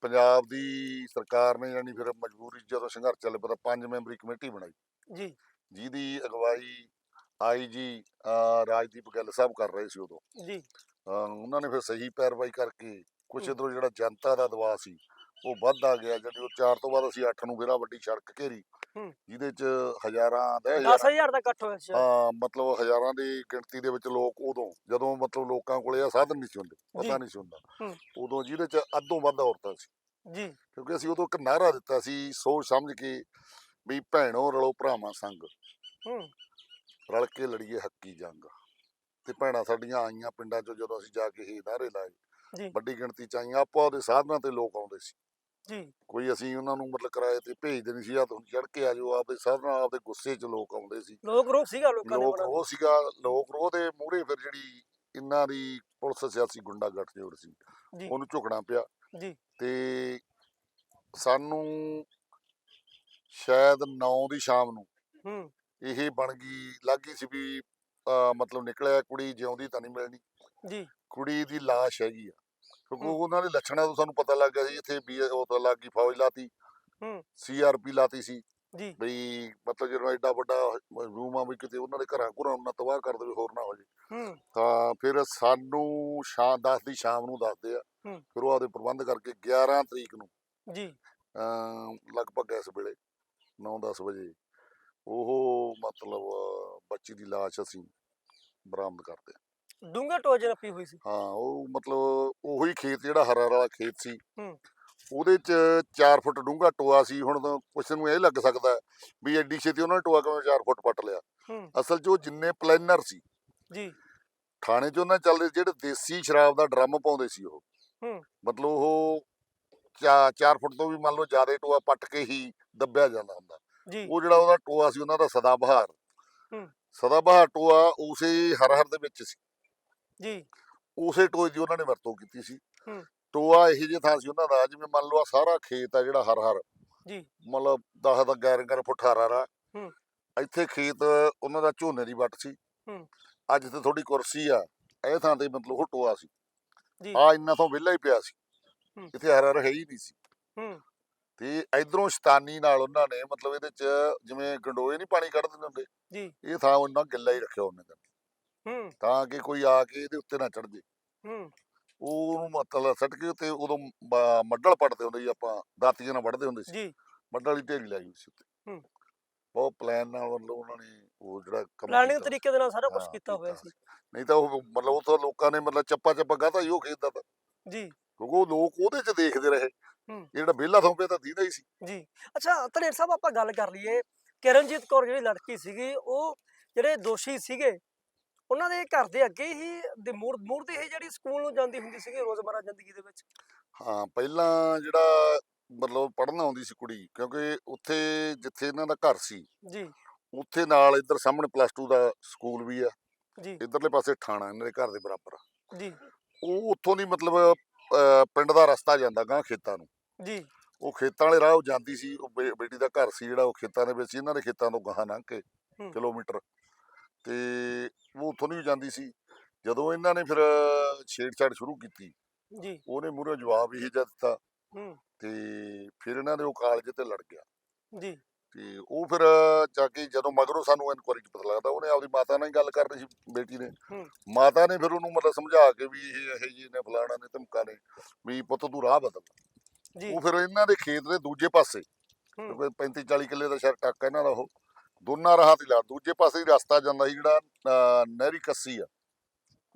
ਪੰਜਾਬ ਦੀ ਸਰਕਾਰ ਨੇ ਯਾਨੀ ਫਿਰ ਮਜਬੂਰੀ 'ਚ ਜਦੋਂ ਸੰਘਰਸ਼ ਚੱਲ ਪਿਆ ਤਾਂ ਪੰਜ ਮੈਂਬਰੀ ਕਮੇਟੀ ਬਣਾਈ ਜੀ ਜਿਹਦੀ ਅਗਵਾਈ ਆਈਜੀ ਰਾਜਦੀਪ ਗਿੱਲ ਸਾਹਿਬ ਕਰ ਰਹੇ ਸੀ ਉਦੋਂ ਜੀ ਉਹਨਾਂ ਨੇ ਫਿਰ ਸਹੀ ਪੈਰਵਾਈ ਕਰਕੇ ਕੁਛ। ਇਧਰੋਂ ਜਿਹੜਾ ਜਨਤਾ ਦਾ ਦਬਾਅ ਸੀ ਉਹ ਵੱਧਦਾ ਗਿਆ ਜਦੋਂ 4 ਤੋਂ ਬਾਅਦ ਅਸੀਂ 8 ਨੂੰ ਫਿਰ ਵੱਡੀ ਸੜਕ ਘੇਰੀ। ਜਿਹਦੇ ਚ ਹਜ਼ਾਰਾਂ ਦੇ ਹਜ਼ਾਰਾਂ 10000 ਦਾ ਇਕੱਠ ਹੋਇਆ ਸੀ। ਹਾਂ ਮਤਲਬ ਹਜ਼ਾਰਾਂ ਦੀ ਗਿਣਤੀ ਦੇ ਵਿੱਚ ਲੋਕ ਉਦੋਂ ਜਦੋਂ ਮਤਲਬ ਲੋਕਾਂ ਕੋਲੇ ਆ ਸਾਧਨ ਨਹੀਂ ਸੀ ਹੁੰਦੇ। ਪਤਾ ਨਹੀਂ ਸੀ ਹੁੰਦਾ। ਉਦੋਂ ਜਿਹਦੇ ਚ ਅੱਧੋਂ ਵੱਧ ਔਰਤਾਂ ਸੀ। ਜੀ। ਕਿਉਂਕਿ ਅਸੀਂ ਉਦੋਂ ਇੱਕ ਨਾਰਾ ਦਿੱਤਾ ਸੀ ਸੋਚ ਸਮਝ ਕੇ ਵੀ ਭੈਣੋ ਰਲੋ ਭਰਾਵਾਂ ਸੰਗ। ਹੂੰ। ਰਲ ਕੇ ਲੜੀਏ ਹੱਕੀ ਜੰਗ। ਤੇ ਭੈਣਾਂ ਸਾਡੀਆਂ ਆਈਆਂ ਪਿੰਡਾਂ ਚੋਂ ਜਦੋਂ ਅਸੀਂ ਜਾ ਕੇ ਇਹ ਨਾਰੇ ਲਾਏ ਵੱਡੀ ਗਿਣਤੀ ਚ ਆਈਆਂ ਆਪੋ ਉਹਦੇ ਸਾਧਨਾਂ ਤੇ ਲੋਕ ਆਉਂਦੇ ਸੀ। ਜੀ। ਕੋਈ ਅਸੀਂ ਉਹਨਾਂ ਨੂੰ ਮਤਲਬ ਕਿਰਾਏ ਤੇ ਭੇਜਦੇ ਨਹੀਂ ਸੀ ਆ ਤੁਸੀਂ ਚੜ ਕੇ ਆ ਜਾਓ ਆਪਦੇ ਸਾਧਨਾਂ ਆਪਦੇ ਗੁੱਸੇ 'ਚ ਲੋਕ ਆਉਂਦੇ ਸੀ। ਲੋਕ ਰੋਹ ਸੀਗਾ ਲੋਕਾਂ ਦੇ ਲੋਕ ਉਹ ਸੀਗਾ ਲੋਕ ਰੋਹ ਦੇ ਮੂਹਰੇ ਫਿਰ ਜਿਹੜੀ ਇਹਨਾਂ ਦੀ ਪੁਲਿਸ ਸਿਆਸੀ ਗੁੰਡਾ ਗੱਠਜੋੜ ਸੀ। ਜੀ। ਉਹਨੂੰ ਝੁਕਣਾ ਪਿਆ। ਜੀ। ਤੇ ਸਾਨੂੰ ਸ਼ਾਇਦ 9 ਦੀ ਸ਼ਾਮ ਨੂੰ ਹੂੰ। ਇਹ ਬਣ ਗਈ ਲੱਗੀ ਸੀ ਵੀ ਅਹ ਮਤਲਬ ਨਿਕਲਿਆ ਕੁੜੀ ਜਿਉਂਦੀ ਤਾਂ ਨਹੀਂ ਮਿਲਣੀ। ਜੀ। ਕੁੜੀ ਦੀ ਲਾਸ਼ ਹੈਗੀ ਆ। ਕਿਉਂਕਿ। ਉਹਨਾਂ ਦੇ ਲੱਛਣਾਂ ਤੋਂ ਸਾਨੂੰ ਪਤਾ ਲੱਗ ਗਿਆ ਸੀ ਇੱਥੇ ਵੀ ਉਹ ਤਾਂ ਲੱਗੀ ਫੌਜ ਲਾਤੀ ਹੂੰ। ਸੀਆਰਪੀ ਲਾਤੀ ਸੀ ਜੀ ਬਈ ਮਤਲਬ ਜਦੋਂ ਐਡਾ ਵੱਡਾ ਰੂਮ ਆ ਵੀ ਕਿਤੇ ਉਹਨਾਂ ਦੇ ਘਰਾਂ ਘੁਰਾਂ ਨੂੰ ਨਾ ਤਬਾਹ ਕਰ ਦੇਵੇ ਹੋਰ ਨਾ ਹੋ ਜੇ ਹੂੰ ਤਾਂ ਫਿਰ ਸਾਨੂੰ ਸ਼ਾਮ 10 ਦੀ ਸ਼ਾਮ ਨੂੰ ਦੱਸਦੇ ਆ ਹੂੰ। ਫਿਰ ਉਹ ਆਪਦੇ ਪ੍ਰਬੰਧ ਕਰਕੇ 11 ਤਰੀਕ ਨੂੰ ਜੀ ਅਮ ਲਗਭਗ ਇਸ ਵੇਲੇ 9-10 ਵਜੇ ਉਹ ਮਤਲਬ ਬੱਚੀ ਦੀ ਲਾਸ਼ ਅਸੀਂ ਬਰਾਮਦ ਕਰਦੇ ਹਾਂ। ਡੂੰਘੇ ਟੋਜ ਨੱਪੀ ਹੋਈ ਸੀ। ਹਾਂ ਉਹ ਮਤਲਬ ਉਹੀ ਖੇਤ ਜਿਹੜਾ ਹਰਾ ਵਾਲਾ ਖੇਤ ਸੀ। ਹੂੰ। ਉਹਦੇ ਚ 4 ਫੁੱਟ ਡੂੰਘਾ ਟੋਆ ਸੀ ਹੁਣ ਤਾਂ ਕੁਛ ਨੂੰ ਇਹ ਲੱਗ ਸਕਦਾ ਵੀ ਐਡੀ ਛੇਤੀ ਉਹਨਾਂ ਨੇ ਟੋਆ ਕਿਵੇਂ 4 ਫੁੱਟ ਪੱਟ ਲਿਆ। ਹੂੰ। ਅਸਲ 'ਚ ਉਹ ਜਿੰਨੇ ਪਲੈਨਰ ਸੀ ਜੀ। ਥਾਣੇ 'ਚ ਉਹਨਾਂ ਚੱਲਦੇ ਜਿਹੜੇ ਦੇਸੀ ਸ਼ਰਾਬ ਦਾ ਡਰਮ ਪਾਉਂਦੇ ਸੀ ਉਹ। ਹੂੰ। ਮਤਲਬ ਉਹ 4 ਫੁੱਟ ਤੋਂ ਵੀ ਮੰਨ ਲਓ ਜ਼ਿਆਦਾ ਟੋਆ ਪੱਟ ਕੇ ਹੀ ਦੱਬਿਆ ਜਾਂਦਾ ਹੁੰਦਾ। ਜੀ। ਉਹ ਜਿਹੜਾ ਉਹਦਾ ਟੋਆ ਸੀ ਉਹਨਾਂ ਦਾ ਸਦਾ ਬਹਾਰ ਹੂੰ। ਸਦਾ ਬਹਾਰ ਟੋਆ ਉਸੇ ਹਰਹਰ ਦੇ ਵਿੱਚ ਸੀ। ਜੀ। ਉਸੇ ਟੋਏ ਦੀ ਉਹਨਾਂ ਨੇ ਵਰਤੋਂ ਕੀਤੀ ਸੀ। ਹੂੰ। ਟੋਆ ਇਹੋ ਜਿਹੀ ਥਾਂ ਸੀ ਉਹਨਾਂ ਦਾ ਜਿਵੇਂ ਮੰਨ ਲਓ ਆਹ ਸਾਰਾ ਖੇਤ ਆ ਜਿਹੜਾ ਹਰ ਹਰ। ਜੀ। ਮਤਲਬ 10 ਦਾ 11 11 ਫੁੱਟ ਹਰਾ ਰਾ ਹੂੰ। ਇੱਥੇ ਖੇਤ ਉਹਨਾਂ ਦਾ ਝੋਨੇ ਦੀ ਵੱਟ ਸੀ। ਹੂੰ। ਅੱਜ ਤੇ ਥੋੜੀ ਕੁਰਸੀ ਆ ਇਹ ਥਾਂ ਤੇ ਮਤਲਬ ਉਹ ਟੋਆ ਸੀ। ਜੀ। ਆ ਇੰਨਾ ਤੋਂ ਵਿਹਲਾ ਹੀ ਪਿਆ ਸੀ। ਹੂੰ। ਇੱਥੇ ਹਰਾ ਰਾ ਹੈ ਹੀ ਨਹੀਂ ਸੀ। ਹੂੰ। ਤੇ ਇਧਰੋਂ ਸ਼ਤਾਨੀ ਨਾਲ ਉਹਨਾਂ ਨੇ ਮਤਲਬ ਇਹਦੇ ਚ ਜਿਵੇਂ ਗੰਡੋਏ ਨਹੀਂ ਪਾਣੀ ਕੱਢ ਦਿੰਦੇ ਹੁੰਦੇ? ਜੀ। ਇਹ ਥਾਂ ਉਹਨਾਂ ਗਿੱਲਾ ਹੀ ਰੱਖਿਆ ਉਹਨੇ ਤਾਂ। ਹੂੰ। ਤਾਂ ਕਿ ਕੋਈ ਆ ਕੇ ਇਹਦੇ ਉੱਤੇ ਨਾ ਚੜ ਜੇ ਹੂੰ। ਉਹਨੂੰ ਮਤਲਬ ਸੱਟ ਕੇ ਤੇ ਉਦੋਂ ਬ- ਮੱਡਲ ਪੜਦੇ ਹੁੰਦੇ ਸੀ ਆਪਾਂ ਦਾਤੀਆਂ ਨਾਲ ਵੱਢਦੇ ਹੁੰਦੇ ਸੀ। ਜੀ। ਮੱਡਲ ਵਾਲੀ ਢੇਰੀ ਲਾਈ ਹੋਈ ਸੀ ਉੱਤੇ। ਹੂੰ। ਬਹੁਤ ਪਲਾਨ ਨਾਲ ਮਤਲਬ ਉਹਨਾਂ ਨੇ ਉਹ ਜਿਹੜਾ ਕੰਮ ਪਲਾਨਿੰਗ ਕੀਤਾ। ਤਰੀਕੇ ਦੇ ਨਾਲ ਸਾਰਾ ਕੁਝ ਹਾਂ, ਕੀਤਾ ਹੋਇਆ ਸੀ। ਨਹੀਂ ਤਾਂ ਉਹ ਮਤਲਬ ਉਹ ਤਾਂ ਲੋਕਾਂ ਨੇ ਮਤਲਬ ਚੱਪਾ ਚੱਪਾ ਗਾਤਾ ਹੀ ਉਹ ਖੇਤ ਦਾ ਜੀ। ਕਿਉਂਕਿ ਉਹ ਲੋਕ ਉਹਦੇ 'ਚ ਦੇਖਦੇ ਰਹੇ। ਹੂੰ। ਇਹ ਜਿਹੜਾ ਵਿਹਲਾ ਥੋਂ ਪਿਆ ਤਾਂ ਦੀਦਾ ਹੀ ਸੀ। ਜੀ। ਅੱਛਾ ਧਨੇਰ ਸਾਹਿਬ ਆਪਾਂ ਗੱਲ ਕਰ ਲਈਏ। ਕਿਰਨਜੀਤ ਕੌਰ ਜਿਹੜੀ ਲੜਕੀ ਸੀਗੀ ਉਹ ਜਿਹੜੇ ਦੋਸ਼ੀ ਸੀਗੇ ਉਹਨਾਂ ਦੇ ਘਰ ਦੇ ਅੱਗੇ ਹੀ ਦੇ ਮੂਰ ਮੂਰ ਦੇ ਹੀ ਜਿਹੜੀ ਸਕੂਲ ਨੂੰ ਜਾਂਦੀ ਹੁੰਦੀ ਸੀਗੀ ਰੋਜ਼ਮਰਾ ਜ਼ਿੰਦਗੀ ਦੇ ਵਿੱਚ। ਹਾਂ ਪਹਿਲਾਂ ਜਿਹੜਾ ਮਤਲਬ ਪੜਨ ਆਉਂਦੀ ਸੀ ਕੁੜੀ ਕਿਉਂਕਿ ਉੱਥੇ ਜਿੱਥੇ ਇਹਨਾਂ ਦਾ ਘਰ ਸੀ ਜੀ। ਉੱਥੇ ਨਾਲ ਇੱਧਰ ਸਾਹਮਣੇ ਪਲੱਸ 2 ਦਾ ਸਕੂਲ ਵੀ ਆ ਜੀ। ਇੱਧਰਲੇ ਪਾਸੇ ਠਾਣਾ ਇਹਨਾਂ ਦੇ ਘਰ ਦੇ ਬਰਾਬਰ। ਆ। ਜੀ। ਉਹ ਉੱਥੋਂ ਦੀ ਮਤਲਬ ਪਿੰਡ ਦਾ ਰਸਤਾ ਜਾਂਦਾ ਗਾਂ ਖੇਤਾਂ ਨੂੰ। ਜੀ। ਉਹ ਖੇਤਾਂ ਵਾਲੇ ਰਾਹ ਉਹ ਜਾਂਦੀ ਸੀ ਉਹ ਬੇਟੀ ਦਾ ਘਰ ਸੀ ਜਿਹੜਾ ਉਹ ਖੇਤਾਂ ਦੇ ਵਿੱਚ ਸੀ ਇਹਨਾਂ ਦੇ ਖੇਤਾਂ ਤੋਂ ਗਾਹਾਂ ਲੰਘ ਕੇ। ਕਿਲੋਮੀਟਰ। ਤੇ ਉਹ ਉੱਥੋਂ ਦੀ ਵੀ ਜਾਂਦੀ ਸੀ। ਜਦੋਂ ਇਹਨਾਂ ਨੇ ਫਿਰ ਛੇੜਛਾੜ ਸ਼ੁਰੂ ਕੀਤੀ ਜੀ। ਉਹਨੇ ਮੂਹਰੇ ਜਵਾਬ ਇਹੀ ਜਿਹਾ ਦਿੱਤਾ। ਹੂੰ। ਤੇ ਫਿਰ ਇਹਨਾਂ ਦੇ ਉਹ ਕਾਲਜ ਤੇ ਲੜ ਗਿਆ। ਜੀ। ਤੇ ਉਹ ਫਿਰ ਜਾ ਕੇ ਜਦੋਂ ਮਗਰੋਂ ਸਾਨੂੰ ਇਨਕੁਆਰੀ ਚ ਪਤਾ ਲੱਗਦਾ ਉਹਨੇ ਆਪਦੀ ਮਾਤਾ ਨਾਲ ਹੀ ਗੱਲ ਕਰਨੀ ਸੀ ਬੇਟੀ ਨੇ। ਮਾਤਾ ਨੇ ਫਿਰ ਉਹਨੂੰ ਮਤਲਬ ਸਮਝਾ ਕੇ ਵੀ ਇਹ ਇਹ ਜੀ ਨੇ ਫਲਾਣਾ ਨੇ ਧਮਕਾ ਨੇ ਵੀ ਪੁੱਤ ਤੂੰ ਰਾਹ ਬਦਲ। ਜੀ। ਉਹ ਫਿਰ ਇਹਨਾਂ ਦੇ ਖੇਤ ਦੇ ਦੂਜੇ ਪਾਸੇ ਹੂੰ। ਕਿਉਂਕਿ 35 40 ਕਿੱਲੇ ਦਾ ਸ਼ਾਇਦ ਟੱਕ ਇਹਨਾਂ ਦਾ ਉਹ। ਦੋਨਾਂ ਰਾਹਾਂ ਤੇ ਲਾ ਦੂਜੇ ਪਾਸੇ ਹੀ ਰਸਤਾ ਜਾਂਦਾ ਸੀ ਜਿਹੜਾ ਅਹ, ਨਹਿਰੀ ਕੱਸੀ ਆ।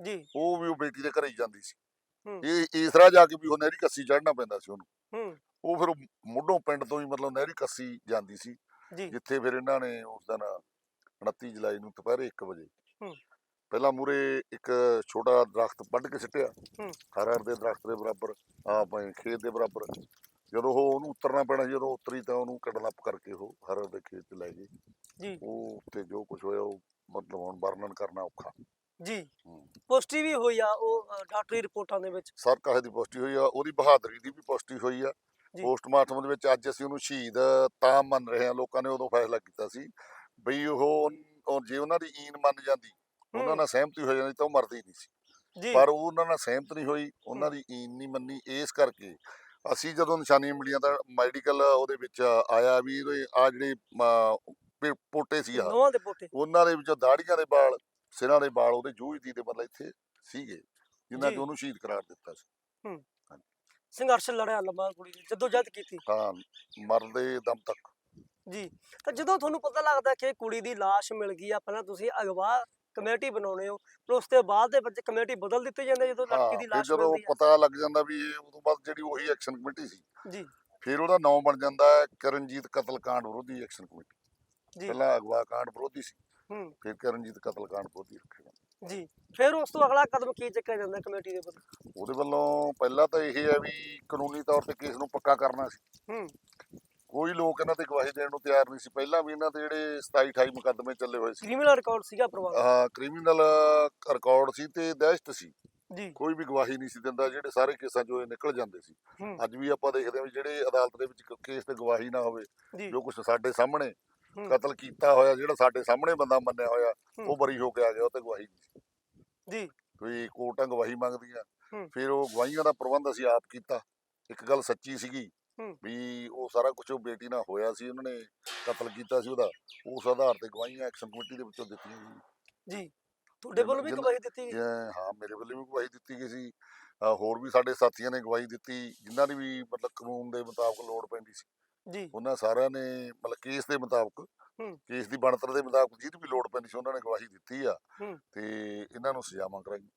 ਜੀ। ਉਹ ਵੀ ਉਹ ਬੇਟੀ ਦੇ ਘਰੇ ਹੀ ਜਾਂਦੀ ਸੀ। ਹੂੰ। ਇਹ ਇਸ ਰਾਹ ਜਾ ਕੇ ਵੀ ਉਹ ਨਹਿਰੀ ਕੱਸੀ ਚੜਨਾ ਪੈਂਦਾ ਸੀ ਉਹਨੂੰ। ਹੂੰ। ਉਹ ਫਿਰ ਮੁੱਢੋਂ ਪਿੰਡ ਤੋਂ ਹੀ ਮਤਲਬ ਨਹਿਰੀ ਕੱਸੀ ਜਾਂਦੀ ਸੀ। ਜੀ। ਜਿੱਥੇ ਫਿਰ ਇਹਨਾਂ ਨੇ ਉਸ ਦਿਨ 29 ਜੁਲਾਈ ਨੂੰ ਦੁਪਹਿਰੇ 1 ਵਜੇ ਹੂੰ। ਪਹਿਲਾਂ ਮੂਰੇ ਇੱਕ ਛੋਟਾ ਦਰਖਤ ਵੱਢ ਕੇ ਸਿੱਟਿਆ। ਹੂੰ। ਹਰੜ ਦੇ ਦਰਖਤ ਦੇ ਬਰਾਬਰ ਆ ਆਪਣੇ ਖੇਤ ਦੇ ਬਰਾਬਰ। ਜਦੋਂ ਉਹ ਉਹਨੂੰ ਉਤਰਨਾ ਪੈਣਾ ਸੀ, ਜਦੋਂ ਉਤਰੀ ਤਾਂ ਉਹਨੂੰ ਕਡਨਪ ਕਰਕੇ ਉਹ ਹਰੜ ਦੇ ਖੇਤ 'ਚ ਲੈ ਗਏ ਜੀ। ਉਹ ਉੱਤੇ ਜੋ ਕੁਝ ਹੋਇਆ ਉਹ ਮਤਲਬ ਹੁਣ ਵਰਣਨ ਕਰਨਾ ਔਖਾ। ਜੀ। ਹੂੰ। ਪੁਸ਼ਟੀ ਵੀ ਹੋਈ ਆ ਉਹ ਅ, ਡਾਕਟਰੀ ਰਿਪੋਰਟਾਂ ਦੇ ਵਿੱਚ। ਸਰ ਕਾਹੇ ਦੀ ਪੁਸ਼ਟੀ ਹੋਈ ਆ? ਉਹਦੀ ਬਹਾਦਰੀ ਦੀ ਵੀ ਪੁਸ਼ਟੀ ਹੋਈ ਆ। ਜੀ। ਪੋਸਟਮਾਰਟਮ ਦੇ ਵਿੱਚ ਅੱਜ ਅਸੀਂ ਉਹਨੂੰ ਸ਼ਹੀਦ ਤਾਂ ਮੰਨ ਰਹੇ ਹਾਂ ਲੋਕਾਂ ਨੇ ਉਦੋਂ ਫੈਸਲਾ ਕੀਤਾ ਸੀ ਬਈ ਉਹ ਉਹ ਜੇ ਉਹਨਾਂ ਦੀ ਈਨ ਮੰਨ ਜਾਂਦੀ ਉਹਨਾਂ ਹੂੰ, ਨਾਲ ਸਹਿਮਤੀ ਹੋ ਜਾਂਦੀ ਤਾਂ ਉਹ ਮਰਦੀ ਨਹੀਂ ਸੀ। ਜੀ। ਪਰ ਉਹ ਉਹਨਾਂ ਨਾਲ ਸਹਿਮਤ ਨਹੀਂ ਹੋਈ ਉਹਨਾਂ ਦੀ ਈਨ ਨਹੀਂ ਮੰਨੀ। ਇਸ ਕਰਕੇ ਅਸੀਂ ਜਦੋਂ ਨਿਸ਼ਾਨੀਆਂ ਮਿਲੀਆਂ ਤਾਂ ਮੈਡੀਕਲ ਉਹਦੇ ਵਿੱਚ ਆਇਆ ਵੀ ਆ ਜਿਹੜੇ ਪੋਟੇ ਸੀ ਆ ਦੋਵਾਂ ਦੇ ਪੋਤੇ ਉਹਨਾਂ ਦੇ ਵਿੱਚੋਂ ਦਾੜੀਆਂ ਦੇ ਵਾਲ ਸਿਰਾਂ ਦੇ ਵਾਲ ਉਹਦੇ ਜੂਝਦੀ ਦੇ ਮਤਲਬ ਇੱਥੇ ਸੀਗੇ ਜਿਨ੍ਹਾਂ ਜੀ। ਉਹਨੂੰ ਸ਼ਹੀਦ ਕਰਾਰ ਦਿੱਤਾ ਸੀ। ਸੰਘਰਸ਼ ਲੜਿਆ ਲੰਮਾ ਕੁੜੀ ਨੇ ਜਦੋਂ ਜਦ ਕੀਤੀ। ਹਾਂ ਮਰਨ ਦੇ ਦਮ ਤੱਕ। ਜੀ। ਤਾਂ ਜਦੋਂ ਤੁਹਾਨੂੰ ਪਤਾ ਲੱਗਦਾ ਕਿ ਕੁੜੀ ਦੀ ਲਾਸ਼ ਮਿਲ ਗਈ ਆ ਪਹਿਲਾਂ ਤੁਸੀਂ ਅਗਵਾ ਕਮੇਟੀ ਬਣਾਉਣੇ ਹੋ ਫਿਰ ਉਸ ਤੋਂ ਬਾਅਦ ਦੇ ਵਿੱਚ ਕਮੇਟੀ ਬਦਲ ਦਿੱਤੀ ਜਾਂਦੀ ਜਦੋਂ ਲੜਕੀ ਦੀ ਲਾਸ਼ ਜਦੋਂ ਪਤਾ ਲੱਗ ਜਾਂਦਾ ਵੀ ਇਹ ਉਦੋਂ ਬਾਅਦ ਜਿਹੜੀ ਉਹੀ ਐਕਸ਼ਨ ਕਮੇਟੀ ਸੀ। ਜੀ। ਫਿਰ ਉਹਦਾ ਨਾਮ ਬਣ ਜਾਂਦਾ ਹੈ ਕਰਨਜੀਤ ਕਤਲकांड ਵਿਰੋਧੀ ਐਕਸ਼ਨ ਕਮੇਟੀ ਜੀ। ਪਹਿਲਾਂ ਅਗਵਾ ਕਾਂਡ ਵਿਰੋਧੀ ਸੀ ਹੂੰ। ਫਿਰ ਕਰਨਜੀਤ ਕਤਲकांड ਵਿਰੋਧੀ ਰੱਖਿਆ ਜਾਂਦਾ। ਜੀ ਫਿਰ ਉਸ ਤੋਂ ਅਗਲਾ ਕਦਮ ਕੀ ਚੱਕਿਆ ਜਾਂਦਾ ਕਮੇਟੀ ਦੇ ਵੱਲੋਂ ਉਹਦੇ ਵੱਲੋਂ ਪਹਿਲਾਂ ਤਾਂ ਇਹ ਹੈ ਵੀ ਕਾਨੂੰਨੀ ਤੌਰ ਤੇ ਕੇਸ ਨੂੰ ਪੱਕਾ ਕਰਨਾ ਸੀ। ਹੂੰ। ਕੋਈ ਲੋਕ ਇਹਨਾਂ ਤੇ ਗਵਾਹੀ ਦੇਣ ਨੂੰ ਤਿਆਰ ਨਹੀਂ ਸੀ ਪਹਿਲਾਂ ਵੀ ਇਹਨਾਂ ਤੇ ਜਿਹੜੇ 27 28 ਮੁਕੱਦਮੇ ਚੱਲੇ ਹੋਏ ਸੀ ਕ੍ਰਿਮੀਨਲ ਰਿਕਾਰਡ ਸੀਗਾ ਪਰਿਵਾਰ ਦਾ। ਆਹ ਕ੍ਰਿਮੀਨਲ ਰਿਕਾਰਡ ਸੀ ਤੇ ਦਹਿਸ਼ਤ ਸੀ ਜੀ ਕੋਈ ਵੀ ਗਵਾਹੀ ਨਹੀਂ ਸੀ ਦਿੰਦਾ ਜਿਹੜੇ ਸਾਰੇ ਕੇਸਾਂ ਚੋਂ ਇਹ ਨਿਕਲ ਜਾਂਦੇ ਸੀ ਹੂੰ ਅੱਜ ਵੀ ਆਪਾਂ ਦੇਖਦੇ ਹਾਂ ਵੀ ਜਿਹੜੇ ਅਦਾਲਤ ਦੇ ਵਿੱਚ ਕੇਸ ਤੇ ਗਵਾਹੀ ਨਾ ਹੋਵੇ ਜੀ ਜੋ ਕੁਝ ਸਾਡੇ ਸਾਹਮਣੇ ਹੂੰ। ਕਤਲ ਕੀਤਾ ਹੋਇਆ ਜਿਹੜਾ ਸਾਡੇ ਸਾਹਮਣੇ ਬੰਦਾ ਮੰਨਿਆ ਹੋਇਆ ਹੂੰ। ਉਹ ਬਰੀ ਹੋ ਕੇ ਆ ਗਿਆ ਉਹ ਤੇ ਗਵਾਹੀ ਨਹੀਂ ਸੀ ਜੀ ਕੋਈ ਕੋਰਟਾਂ ਗਵਾਹੀ ਮੰਗਦੀਆਂ ਹੂੰ। ਫਿਰ ਉਹ ਗਵਾਹੀਆਂ ਦਾ ਪ੍ਰਬੰਧ ਅਸੀਂ ਆਪ ਕੀਤਾ ਇੱਕ ਗੱਲ ਸੱਚੀ ਸੀਗੀ ਹੂੰ। ਵੀ ਉਹ ਸਾਰਾ ਕੁਝ ਉਹ ਬੇਟੀ ਨਾਲ ਹੋਇਆ ਸੀ ਉਹਨਾਂ ਨੇ ਕਤਲ ਕੀਤਾ ਸੀ ਉਹਦਾ। ਉਸ ਆਧਾਰ ਤੇ ਗਵਾਹੀਆਂ ਐਕਸ਼ਨ ਕਮੇਟੀ ਦੇ ਵਿੱਚੋਂ ਦਿੱਤੀਆਂ ਜੀ। ਤੁਹਾਡੇ ਵੱਲੋਂ ਵੀ ਗਵਾਹੀ ਦਿੱਤੀ ਗਈ? ਹਾਂ ਮੇਰੇ ਵੱਲੋਂ ਵੀ ਗਵਾਹੀ ਦਿੱਤੀ ਗਈ ਸੀ। ਹੋਰ ਵੀ ਸਾਡੇ ਸਾਥੀਆਂ ਨੇ ਗਵਾਹੀ ਦਿੱਤੀ ਜਿਨ੍ਹਾਂ ਦੀ ਵੀ ਮਤਲਬ ਕਾਨੂੰਨ ਦੇ ਮੁਤਾਬਕ ਲੋੜ ਪੈਂਦੀ ਸੀ। ਜੀ। ਉਹਨਾਂ ਸਾਰਿਆਂ ਨੇ ਮਤਲਬ ਕੇਸ ਦੇ ਮੁਤਾਬਕ। ਕੇਸ ਦੀ ਬਣਤਰ ਦੇ ਮੁਤਾਬਕ ਜਿਹਦੀ ਵੀ ਲੋੜ ਪੈਂਦੀ ਸੀ ਉਹਨਾਂ ਨੇ ਗਵਾਹੀ ਦਿੱਤੀ ਆ। ਤੇ ਇਹਨਾਂ ਨੂੰ ਸਜ਼ਾਵਾਂ ਕਰਾਈ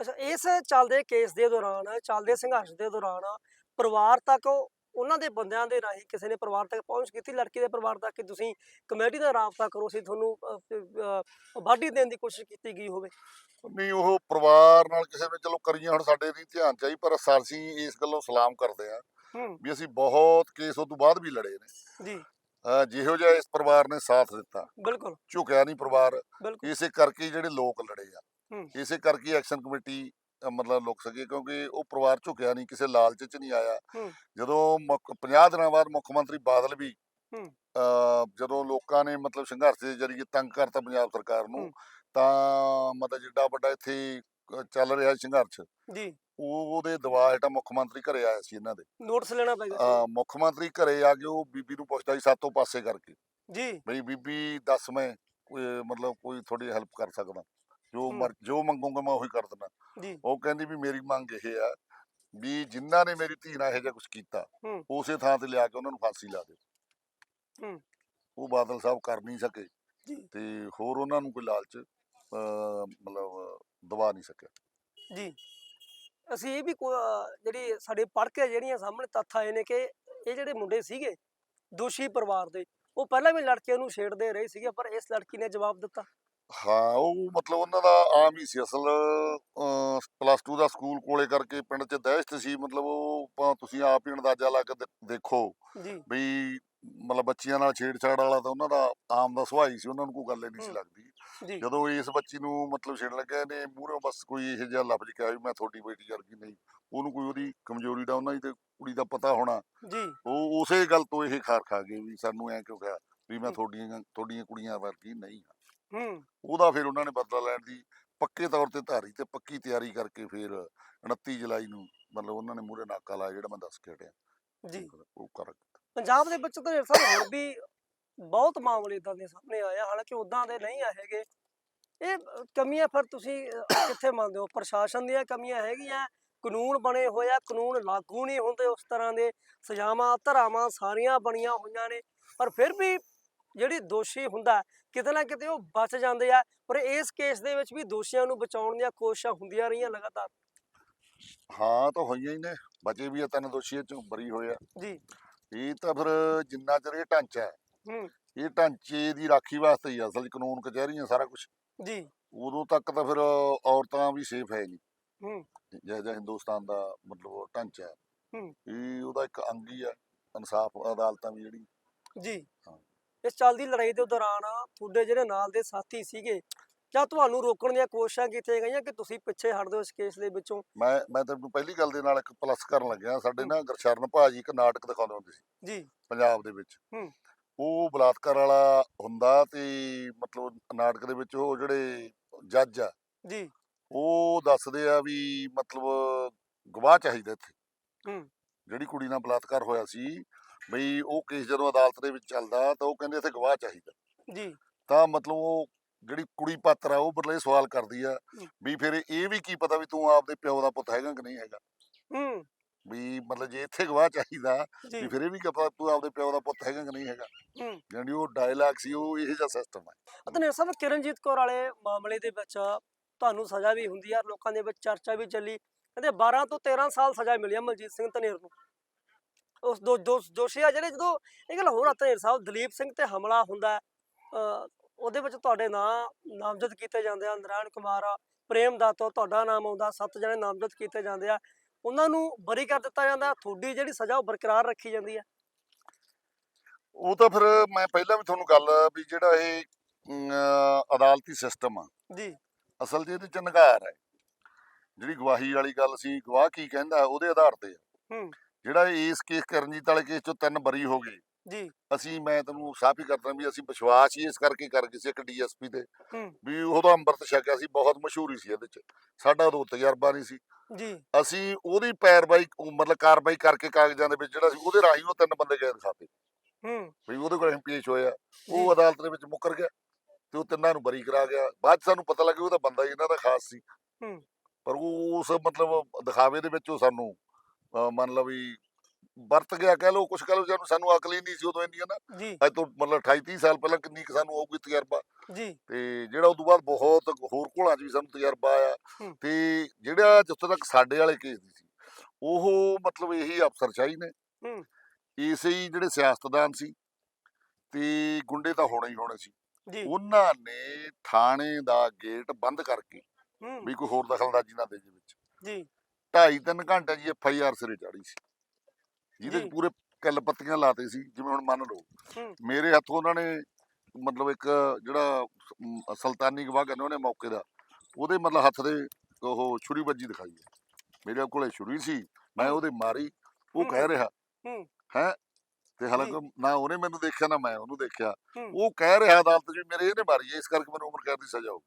ਅੱਛਾ ਇਸ ਚੱਲਦੇ ਕੇਸ ਦੇ ਦੌਰਾਨ ਚੱਲਦੇ ਸੰਘਰਸ਼ ਦੇ ਦੌਰਾਨ ਪਰਿਵਾਰ ਤੱਕ ਉਹਨਾਂ ਦੇ ਬੰਦਿਆਂ ਦੇ ਰਾਹੀਂ ਕਿਸੇ ਨੇ ਪਰਿਵਾਰ ਤੱਕ ਪਹੁੰਚ ਕੀਤੀ ਲੜਕੀ ਦੇ ਪਰਿਵਾਰ ਤੱਕ ਕਿ ਤੁਸੀਂ ਕਮੇਟੀ ਦਾ ਰਾਬਤਾ ਕਰੋ ਅਸੀਂ ਤੁਹਾਨੂੰ ਵਾਢੀ ਦੇਣ ਦੀ ਕੋਸ਼ਿਸ਼ ਕੀਤੀ ਗਈ ਹੋਵੇ। ਨਹੀਂ ਉਹ ਪਰਿਵਾਰ ਨਾਲ ਕਿਸੇ ਨੇ ਚਲੋ ਕਰੀਆਂ ਹੁਣ ਸਾਡੇ ਨਹੀਂ ਧਿਆਨ ਚਾਹੀ ਪਰ ਅਸੀਂ ਇਸ ਗੱਲੋਂ ਸਲਾਮ ਕਰਦੇ ਆ ਵੀ ਅਸੀਂ ਬਹੁਤ ਕੇਸ ਉਸ ਤੋਂ ਬਾਅਦ ਵੀ ਲੜੇ ਨੇ। ਜੀ। ਜਿਹੋ ਜਿਹਾ ਇਸ ਪਰਿਵਾਰ ਨੇ ਸਾਥ ਦਿੱਤਾ। ਬਿਲਕੁਲ। ਝੁਕਿਆ ਨਹੀਂ ਪਰਿਵਾਰ। ਇਸੇ ਕਰਕੇ ਜਿਹੜੇ ਲੋਕ ਲੜੇ ਆ। ਇਸੇ ਕਰਕੇ ਐਕਸ਼ਨ ਕਮੇਟੀ ਮਤਲਬ ਲੁਕ ਸਕੇ ਕਿਉਂਕਿ ਉਹ ਪਰਿਵਾਰ ਝੁਕਿਆ ਨਹੀਂ ਕਿਸੇ ਲਾਲਚ 'ਚ ਨਹੀਂ ਆਇਆ। ਜਦੋਂ ਮੁੱਖ 50 ਦਿਨਾਂ ਬਾਅਦ ਮੁੱਖ ਮੰਤਰੀ ਬਾਦਲ ਵੀ ਜਦੋਂ ਲੋਕਾਂ ਨੇ ਮਤਲਬ ਸੰਘਰਸ਼ ਦੇ ਜ਼ਰੀਏ ਤੰਗ ਕਰਤਾ ਪੰਜਾਬ ਸਰਕਾਰ ਨੂੰ। ਤਾਂ ਮਤਲਬ ਜਿੱਡਾ ਵੱਡਾ ਇੱਥੇ ਚੱਲ ਰਿਹਾ ਸੰਘਰਸ਼ ਜੀ। ਉਹ ਉਹਦੇ ਦਬਾਅ ਹੇਠਾਂ ਮੁੱਖ ਮੰਤਰੀ ਘਰੇ ਆਇਆ ਸੀ ਇਹਨਾਂ ਦੇ। ਨੋਟਿਸ ਲੈਣਾ ਪੈ ਗਿਆ ਮੁੱਖ ਮੰਤਰੀ ਘਰੇ ਆ ਕੇ ਉਹ ਬੀਬੀ ਨੂੰ ਪੁੱਛਦਾ ਸੀ ਸਾਤੋਂ ਪਾਸੇ ਕਰਕੇ ਜੀ। ਬਈ ਬੀਬੀ ਦੱਸ ਮੈਂ ਮਤਲਬ ਕੋਈ ਥੋੜੀ ਹੈਲਪ ਕਰ ਸਕਦਾ। ਜੋ। ਮਰ ਜੋ ਮੰਗੂਗਾ ਮੈਂ ਉਹੀ ਕਰ ਦਿੰਦਾ। ਜੀ। ਉਹ ਕਹਿੰਦੀ ਵੀ ਮੇਰੀ ਮੰਗ ਇਹ ਆ ਵੀ ਜਿਨ੍ਹਾਂ ਨੇ ਮੇਰੀ ਧੀ ਨਾਲ ਇਹੋ ਜਿਹਾ ਕੁਝ ਕੀਤਾ ਹੂੰ। ਉਸੇ ਥਾਂ ਤੇ ਲਿਆ ਕੇ ਉਹਨਾਂ ਨੂੰ ਫਾਂਸੀ ਲਾ ਦਿਓ ਹੂੰ। ਉਹ ਬਾਦਲ ਸਾਹਿਬ ਕਰ ਨਹੀਂ ਸਕੇ ਜੀ। ਤੇ ਹੋਰ ਉਹਨਾਂ ਨੂੰ ਕੋਈ ਲਾਲਚ ਅਹ, ਮਤਲਬ ਦਬਾ ਨਹੀਂ ਸਕਿਆ। ਜੀ। ਅਸੀਂ ਇਹ ਵੀ ਕੋ- ਅਹ ਜਿਹੜੀ ਸਾਡੇ ਪੜ੍ਹ ਕੇ ਜਿਹੜੀਆਂ ਸਾਹਮਣੇ ਤੱਥ ਆਏ ਨੇ ਕਿ ਇਹ ਜਿਹੜੇ ਮੁੰਡੇ ਸੀਗੇ ਦੋਸ਼ੀ ਪਰਿਵਾਰ ਦੇ ਉਹ ਪਹਿਲਾਂ ਵੀ ਲੜਕੀਆਂ ਨੂੰ ਛੇੜਦੇ ਰਹੇ ਸੀਗੇ ਪਰ ਇਸ ਲੜਕੀ ਨੇ ਜਵਾਬ ਦਿੱਤਾ। ਹਾਂ ਉਹ ਮਤਲਬ ਉਹਨਾਂ ਦਾ ਆਮ ਹੀ ਸੀ ਅਸਲ ਪਲੱਸ 2 ਦਾ ਸਕੂਲ ਕੋਲੇ ਕਰਕੇ ਪਿੰਡ 'ਚ ਦਹਿਸ਼ਤ ਸੀ ਮਤਲਬ ਉਹ ਆਪਾਂ- ਤੁਸੀਂ ਆਪ ਹੀ ਅੰਦਾਜ਼ਾ ਲਾ ਕੇ ਦੇ- ਦੇਖੋ ਜੀ। ਵੀ ਮਤਲਬ ਬੱਚੀਆਂ ਨਾਲ ਛੇੜਛਾੜ ਵਾਲਾ ਤਾਂ ਉਹਨਾਂ ਦਾ ਆਮ ਦਾ ਸੁਭਾਅ ਹੀ ਸੀ ਉਹਨਾਂ ਨੂੰ ਕੋਈ ਗੱਲ ਹੀ ਨਹੀਂ ਸੀ ਹੂੰ। ਲੱਗਦੀ। ਜੀ। ਜਦੋਂ ਇਸ ਬੱਚੀ ਨੂੰ ਮਤਲਬ ਛੇੜਨ ਲੱਗਿਆ ਇਹਨੇ ਮੂਹਰੋਂ ਬਸ ਕੋਈ ਇਹੋ ਜਿਹਾ ਲਫ਼ਜ਼ ਕਿਹਾ ਵੀ ਮੈਂ ਤੁਹਾਡੀ ਬੇਟੀ ਵਰਗੀ ਨਹੀਂ ਉਹਨੂੰ ਕੋਈ ਉਹਦੀ ਕਮਜ਼ੋਰੀ ਦਾ ਉਹਨਾਂ ਦੀ ਤੇ ਕੁੜੀ ਦਾ ਪਤਾ ਹੋਣਾ। ਜੀ। ਉਹ ਉਸੇ ਗੱਲ ਤੋਂ ਇਹ ਖਾਰ ਖਾ ਗਏ ਵੀ ਸਾਨੂੰ ਐ ਕਿਉਂ ਕਿਹਾ ਵੀ ਮੈਂ ਹੂੰ। ਤੁਹਾਡੀਆਂ ਤੁਹਾਡੀਆਂ ਕੁੜੀਆਂ ਵਰਗੀ ਨਹੀਂ ਹਾਂ। ਹੂੰ। ਉਹਦਾ ਫਿਰ ਉਹਨਾਂ ਨੇ ਬਦਲਾ ਲੈਣ ਦੀ ਪੱਕੇ ਤੌਰ ਤੇ ਧਾਰੀ ਤੇ ਪੱਕੀ ਤਿਆਰੀ ਕਰਕੇ ਫਿਰ 29 ਜੁਲਾਈ ਨੂੰ ਮਤਲਬ ਉਹਨਾਂ ਨੇ ਮੂਹਰੇ ਨਾਕਾ ਲਾਇਆ ਜਿਹੜਾ ਮੈਂ ਦੱਸ ਕੇ ਹਟਿਆ। ਜੀ। ਉਹ ਕਰ ਪੰਜਾਬ ਦੇ ਵਿੱਚ ਤਾਂ ਸਾਹਿਬ ਹੁਣ ਵੀ ਬਹੁਤ ਮਾਮਲੇ ਇਦਾਂ ਦੇ ਸਾਹਮਣੇ ਆਏ ਆ ਹਾਲਾਂਕਿ ਉਦਾਂ ਦੇ ਨਹੀਂ ਹੈਗੇ। ਇਹ ਕਮੀਆਂ ਫਿਰ ਤੁਸੀਂ ਕਿੱਥੇ ਮੰਨਦੇ ਹੋ? ਪ੍ਰਸ਼ਾਸਨ ਦੀਆਂ ਕਮੀਆਂ ਹੈਗੀਆਂ ਕਾਨੂੰਨ ਬਣੇ ਹੋਏ ਆ ਕਾਨੂੰਨ ਲਾਗੂ ਨਹੀਂ ਹੁੰਦੇ ਉਸ ਤਰ੍ਹਾਂ ਦੇ। ਸਜ਼ਾਵਾਂ ਧਰਾਵਾਂ ਸਾਰੀਆਂ ਬਣੀਆਂ ਹੋਈਆਂ ਨੇ ਪਰ ਫਿਰ ਵੀ ਜਿਹੜੀ ਦੋਸ਼ੀ ਹੁੰਦਾ ਕਿਤੇ ਨਾ ਕਿਤੇ ਉਹ ਬਚ ਜਾਂਦੇ ਆ ਪਰ ਇਸ ਕੇਸ ਦੇ ਵਿੱਚ ਵੀ ਦੋਸ਼ੀਆਂ ਨੂੰ ਬਚਾਉਣ ਦੀਆਂ ਕੋਸ਼ਿਸ਼ਾਂ ਹੁੰਦੀਆਂ ਰਹੀਆਂ ਲਗਾਤਾਰ। ਹਾਂ ਤਾਂ ਹੋਈਆਂ ਹੀ ਨੇ ਬਚੇ ਵੀ ਆ ਤਿੰਨ ਦੋਸ਼ੀ ਇਹ ਚੋਂ ਬਰੀ ਹੋਏ ਆ। ਜੀ। ਇਹ ਤਾਂ ਫਿਰ ਜਿੰਨਾ ਚਿਰ ਇਹ ਢਾਂਚਾ ਹੈ ਹੂੰ। ਇਹ ਢਾਂਚੇ ਦੀ ਰਾਖੀ ਵਾਸਤੇ ਹੀ ਅਸਲ ਕਾਨੂੰਨ ਕਚਹਿਰੀਆਂ ਸਾਰਾ ਕੁਝ ਜੀ। ਉਦੋਂ ਤੱਕ ਤਾਂ ਫਿਰ ਔਰਤਾਂ ਵੀ ਸੇਫ ਹੈ ਨਹੀਂ। ਹੂੰ। ਜਿਹੜਾ ਜਿਹਾ ਹਿੰਦੁਸਤਾਨ ਦਾ ਮਤਲਬ ਢਾਂਚਾ ਹੈ। ਹੂੰ। ਇਹ ਉਹਦਾ ਇੱਕ ਅੰਗ ਹੀ ਆ ਇਨਸਾਫ ਅਦਾਲਤਾਂ ਵੀ ਜਿਹੜੀ। ਜੀ। ਹਾਂ। ਇਸ ਚੱਲਦੀ ਲੜਾਈ ਦੇ ਦੌਰਾਨ ਤੁਹਾਡੇ ਜਿਹੜੇ ਨਾਲ ਦੇ ਸਾਥੀ ਸੀਗੇ ਜਾਂ ਤੁਹਾਨੂੰ ਰੋਕਣ ਦੀਆਂ ਕੋਸ਼ਿਸ਼ਾਂ ਕੀਤੀਆਂ ਗਈਆਂ ਕਿ ਤੁਸੀਂ ਪਿੱਛੇ ਹਟ ਦਿਓ ਇਸ ਕੇਸ ਦੇ ਵਿੱਚੋਂ? ਮੈਂ ਮੈਂ ਤੈਨੂੰ ਪਹਿਲੀ ਗੱਲ ਦੇ ਨਾਲ ਇੱਕ ਪਲੱਸ ਕਰਨ ਲੱਗਿਆ। ਸਾਡੇ ਹੂੰ। ਨਾ ਗੁਰਸ਼ਰਨ ਭਾਜੀ ਇੱਕ ਨਾਟਕ ਦਿਖਾਉਂਦੇ ਹੁੰਦੇ ਸੀ। ਜੀ। ਪੰਜਾਬ ਦੇ ਵਿੱਚ। ਹੂੰ। ਉਹ ਬਲਾਤਕਾਰ ਵਾਲਾ ਹੁੰਦਾ ਤੇ ਮਤਲਬ ਨਾਟਕ ਦੇ ਵਿੱਚ ਉਹ ਜਿਹੜੇ ਜੱਜ ਆ ਜੀ। ਉਹ ਦੱਸਦੇ ਆ ਵੀ ਮਤਲਬ ਗਵਾਹ ਚਾਹੀਦਾ ਇੱਥੇ। ਹੂੰ। ਜਿਹੜੀ ਕੁੜੀ ਨਾਲ ਬਲਾਤਕਾਰ ਹੋਇਆ ਸੀ ਬਈ ਉਹ ਕੇਸ ਜਦੋਂ ਅਦਾਲਤ ਦੇ ਵਿੱਚ ਚੱਲਦਾ ਤਾਂ ਉਹ ਕਹਿੰਦੇ ਇੱਥੇ ਗਵਾਹ ਚਾਹੀਦਾ। ਜੀ। ਤਾਂ ਮਤਲਬ ਉਹ ਜਿਹੜੀ ਕੁੜੀ ਪਾਤਰ ਆ ਉਹ ਇਹ ਸਵਾਲ ਕਰਦੀ ਆ। ਵੀ ਫਿਰ ਇਹ ਵੀ ਕੀ ਪਤਾ ਵੀ ਤੂੰ ਆਪਦੇ ਪਿਓ ਦਾ ਪੁੱਤ ਹੈਗਾ ਕਿ ਨਹੀਂ ਹੈਗਾ? ਹੂੰ। ਵੀ ਮਤਲਬ ਜੇ ਇੱਥੇ ਗਵਾਹ ਚਾਹੀਦਾ ਵੀ ਫਿਰ ਇਹ ਵੀ ਕੀ ਪਤਾ ਤੂੰ ਆਪਦੇ ਪਿਓ ਦਾ ਪੁੱਤ ਹੈਗਾ ਕਿ ਨਹੀਂ ਹੈਗਾ? ਹੂੰ। ਜਿਹੜੀ ਉਹ ਡਾਇਲੌਗ ਸੀ ਉਹ ਇਹੋ ਜਿਹਾ ਸਿਸਟਮ ਹੈ ਅਤਨੇ ਸਾਹਿਬ ਕਿਰਨਜੀਤ ਕੌਰ ਵਾਲੇ ਮਾਮਲੇ ਦੇ ਵਿੱਚ ਤੁਹਾਨੂੰ ਸਜ਼ਾ ਵੀ ਹੁੰਦੀ ਆ ਲੋਕਾਂ ਦੇ ਵਿੱਚ ਚਰਚਾ ਵੀ ਚੱਲੀ। ਕਹਿੰਦੇ 12 ਤੋਂ 13 ਸਾਲ ਸਜ਼ਾ ਮਿਲੀ ਆ ਮਲਜੀਤ ਸਿੰਘ ਧਨੇਰ ਨੂੰ। ਉਸ ਦੋ ਦੋਸ਼ੀ ਆ ਜਿਹੜੇ ਜਦੋਂ ਇਹ ਗੱਲ ਹੋਰ ਆ ਧਨੇਰ ਸਾਹਿਬ ਦਲੀਪ ਸਿੰਘ ਤੇ ਹਮਲਾ ਹੁੰਦਾ ਉਹਦੇ ਵਿੱਚ ਤੁਹਾਡੇ ਨਾਂ ਨਾਮਜ਼ਦ ਕੀਤੇ ਜਾਂਦੇ ਆ ਨਰਾਇਣ ਕੁਮਾਰ ਪ੍ਰੇਮ ਦਾਤੋ ਤੁਹਾਡਾ ਨਾਮ ਆਉਂਦਾ ਸੱਤ ਜਣੇ ਨਾਮਜ਼ਦ ਕੀਤੇ ਜਾਂਦੇ ਆ ਉਹਨਾਂ ਨੂੰ ਬਰੀ ਕਰ ਦਿੱਤਾ ਜਾਂਦਾ ਤੁਹਾਡੀ ਜਿਹੜੀ ਸਜ਼ਾ ਉਹ ਬਰਕਰਾਰ ਰੱਖੀ ਜਾਂਦੀ ਆ ਉਹ ਤਾਂ ਫਿਰ ਮੈਂ ਪਹਿਲਾਂ ਵੀ ਤੁਹਾਨੂੰ ਗੱਲ ਵੀ ਜਿਹੜਾ ਇਹ ਅਦਾਲਤੀ ਸਿਸਟਮ ਆ। ਜੀ। ਅਸਲ 'ਚ ਇਹਦੇ ਚ ਨਗਾਰ ਹੈ। ਜਿਹੜੀ ਗਵਾਹੀ ਵਾਲੀ ਗੱਲ ਸੀ ਗਵਾਹ ਕੀ ਕਹਿੰਦਾ ਉਹਦੇ ਆਧਾਰ ਤੇ ਆ। ਜਿਹੜਾ ਇਸ ਕੇਸ ਕਰਨਜੀਤ ਵਾਲੇ ਕੇਸ ਚੋਂ ਤਿੰਨ ਬਰੀ ਹੋ ਗਏ ਜੀ। ਅਸੀਂ ਮੈਂ ਤੈਨੂੰ ਸਾਫ਼ ਹੀ ਕਰਦਾ ਵੀ ਅਸੀਂ ਵਿਸ਼ਵਾਸ ਹੀ ਇਸ ਕਰਕੇ ਕਰ ਗਏ ਸੀ ਇੱਕ ਡੀਐਸਪੀ ਤੇ ਵੀ ਉਹ ਤਾਂ ਅੰਮ੍ਰਿਤ ਛਕਿਆ ਸੀ ਬਹੁਤ ਮਸ਼ਹੂਰੀ ਸੀ ਇਹਦੇ ਚ। ਸਾਡਾ ਉਦੋਂ ਤਜਰਬਾ ਨਹੀਂ ਸੀ। ਜੀ। ਅਸੀਂ ਉਹਦੀ ਪੈਰਵਾਈ ਉਹ ਮਤਲਬ ਕਾਰਵਾਈ ਕਰਕੇ ਕਾਗਜ਼ਾਂ ਦੇ ਵਿੱਚ ਜਿਹੜਾ ਸੀ ਉਹਦੇ ਰਾਹੀਂ ਉਹ ਤਿੰਨ ਬੰਦੇ ਗਏ ਦਿਖਾਤੇ। ਹੂੰ। ਵੀ ਉਹਦੇ ਕੋਲ ਪੇਸ਼ ਹੋਇਆ। ਉਹ ਅਦਾਲਤ ਦੇ ਵਿੱਚ ਮੁੱਕਰ ਗਿਆ ਤੇ ਉਹ ਤਿੰਨਾਂ ਨੂੰ ਬਰੀ ਕਰਾ ਗਿਆ। ਬਾਅਦ 'ਚ ਸਾਨੂੰ ਪਤਾ ਲੱਗਿਆ ਉਹਦਾ ਬੰਦਾ ਹੀ ਇਹਨਾਂ ਦਾ ਖਾਸ ਸੀ। ਹੂੰ। ਪਰ ਉਹ ਉਸ ਮਤਲਬ ਦਿਖਾਵੇ ਦੇ ਵਿੱਚ ਉਹ ਸਾਨੂੰ ਮੰਨ ਲਓ ਵੀ ਵਰਤ ਗਿਆ ਕਹਿ ਲਓ ਕੁਛ ਕਹਿ ਲਓ ਸਾਨੂੰ ਸਾਨੂੰ ਅਕਲ ਹੀ ਨਹੀਂ ਸੀ ਉਦੋਂ ਇੰਨੀ ਨਾ ਅੱਜ ਤੋਂ ਮਤਲਬ 28 30 ਸਾਲ ਪਹਿਲਾਂ ਕਿੰਨੀ ਕੁ ਸਾਨੂੰ ਹੋਊਗੀ ਤਜਰਬਾ। ਜੀ। ਤੇ ਜਿਹੜਾ ਉਸ ਤੋਂ ਬਾਅਦ ਬਹੁਤ ਹੋਰ ਘੋਲਾਂ 'ਚ ਵੀ ਸਾਨੂੰ ਤਜਰਬਾ ਆਇਆ। ਤੇ ਜਿਹੜਾ ਜਿੱਥੋਂ ਤੱਕ ਸਾਡੇ ਵਾਲੇ ਕੇਸ ਦੀ ਸੀ ਉਹ ਮਤਲਬ ਇਹੀ ਅਫਸਰਸ਼ਾਹੀ ਨੇ। ਹੂੰ। ਇਸੇ ਹੀ ਜਿਹੜੇ ਸਿਆਸਤਦਾਨ ਸੀ ਤੇ ਗੁੰਡੇ ਤਾਂ ਹੋਣੇ ਹੀ ਹੋਣੇ ਸੀ। ਜੀ। ਉਹਨਾਂ ਨੇ ਥਾਣੇ ਦਾ ਗੇਟ ਬੰਦ ਕਰਕੇ ਵੀ ਕੋਈ ਹੋਰ ਦਖਲਅੰਦਾਜ਼ੀ ਨਾ ਦੇ ਵਿੱਚ। ਜੀ। ਢਾਈ ਤਿੰਨ ਘੰਟੇ ਦੀ ਐਫ ਆਈ ਆਰ ਸਿਰੇ ਚਾੜੀ ਸੀ ਜਿਹਦੇ ਜੀ। ਚ ਪੂਰੇ ਕਿੱਲ ਪੱਤੀਆਂ ਲਾਤੇ ਸੀ ਜਿਵੇਂ ਹੁਣ ਮੰਨ ਲਓ ਮੇਰੇ ਹੱਥੋਂ ਉਹਨਾਂ ਨੇ ਮਤਲਬ ਇੱਕ ਜਿਹੜਾ ਸੁਲਤਾਨੀ ਗਵਾਹ ਕਹਿੰਦੇ ਉਹਨੇ ਮੌਕੇ ਦਾ ਉਹਦੇ ਮਤਲਬ ਹੱਥ ਦੇ ਉਹ ਛੁਰੀ ਵੱਜੀ ਦਿਖਾਈ ਹੈ ਮੇਰੇ ਕੋਲੇ ਛੁਰੀ ਸੀ ਮੈਂ ਉਹਦੇ ਮਾਰੀ ਉਹ। ਕਹਿ ਰਿਹਾ ਹੂੰ। ਤੇ ਹਾਲਾਂਕਿ ਨਾ ਉਹਨੇ ਮੈਨੂੰ ਦੇਖਿਆ ਨਾ ਮੈਂ ਉਹਨੂੰ ਦੇਖਿਆ। ਉਹ ਕਹਿ ਰਿਹਾ ਅਦਾਲਤ ਵੀ ਮੇਰੇ ਇਹਨੇ ਮਾਰੀ ਇਸ ਕਰਕੇ ਮੈਨੂੰ ਉਮਰ ਕੈਦ ਦੀ ਸਜ਼ਾ ਹੋ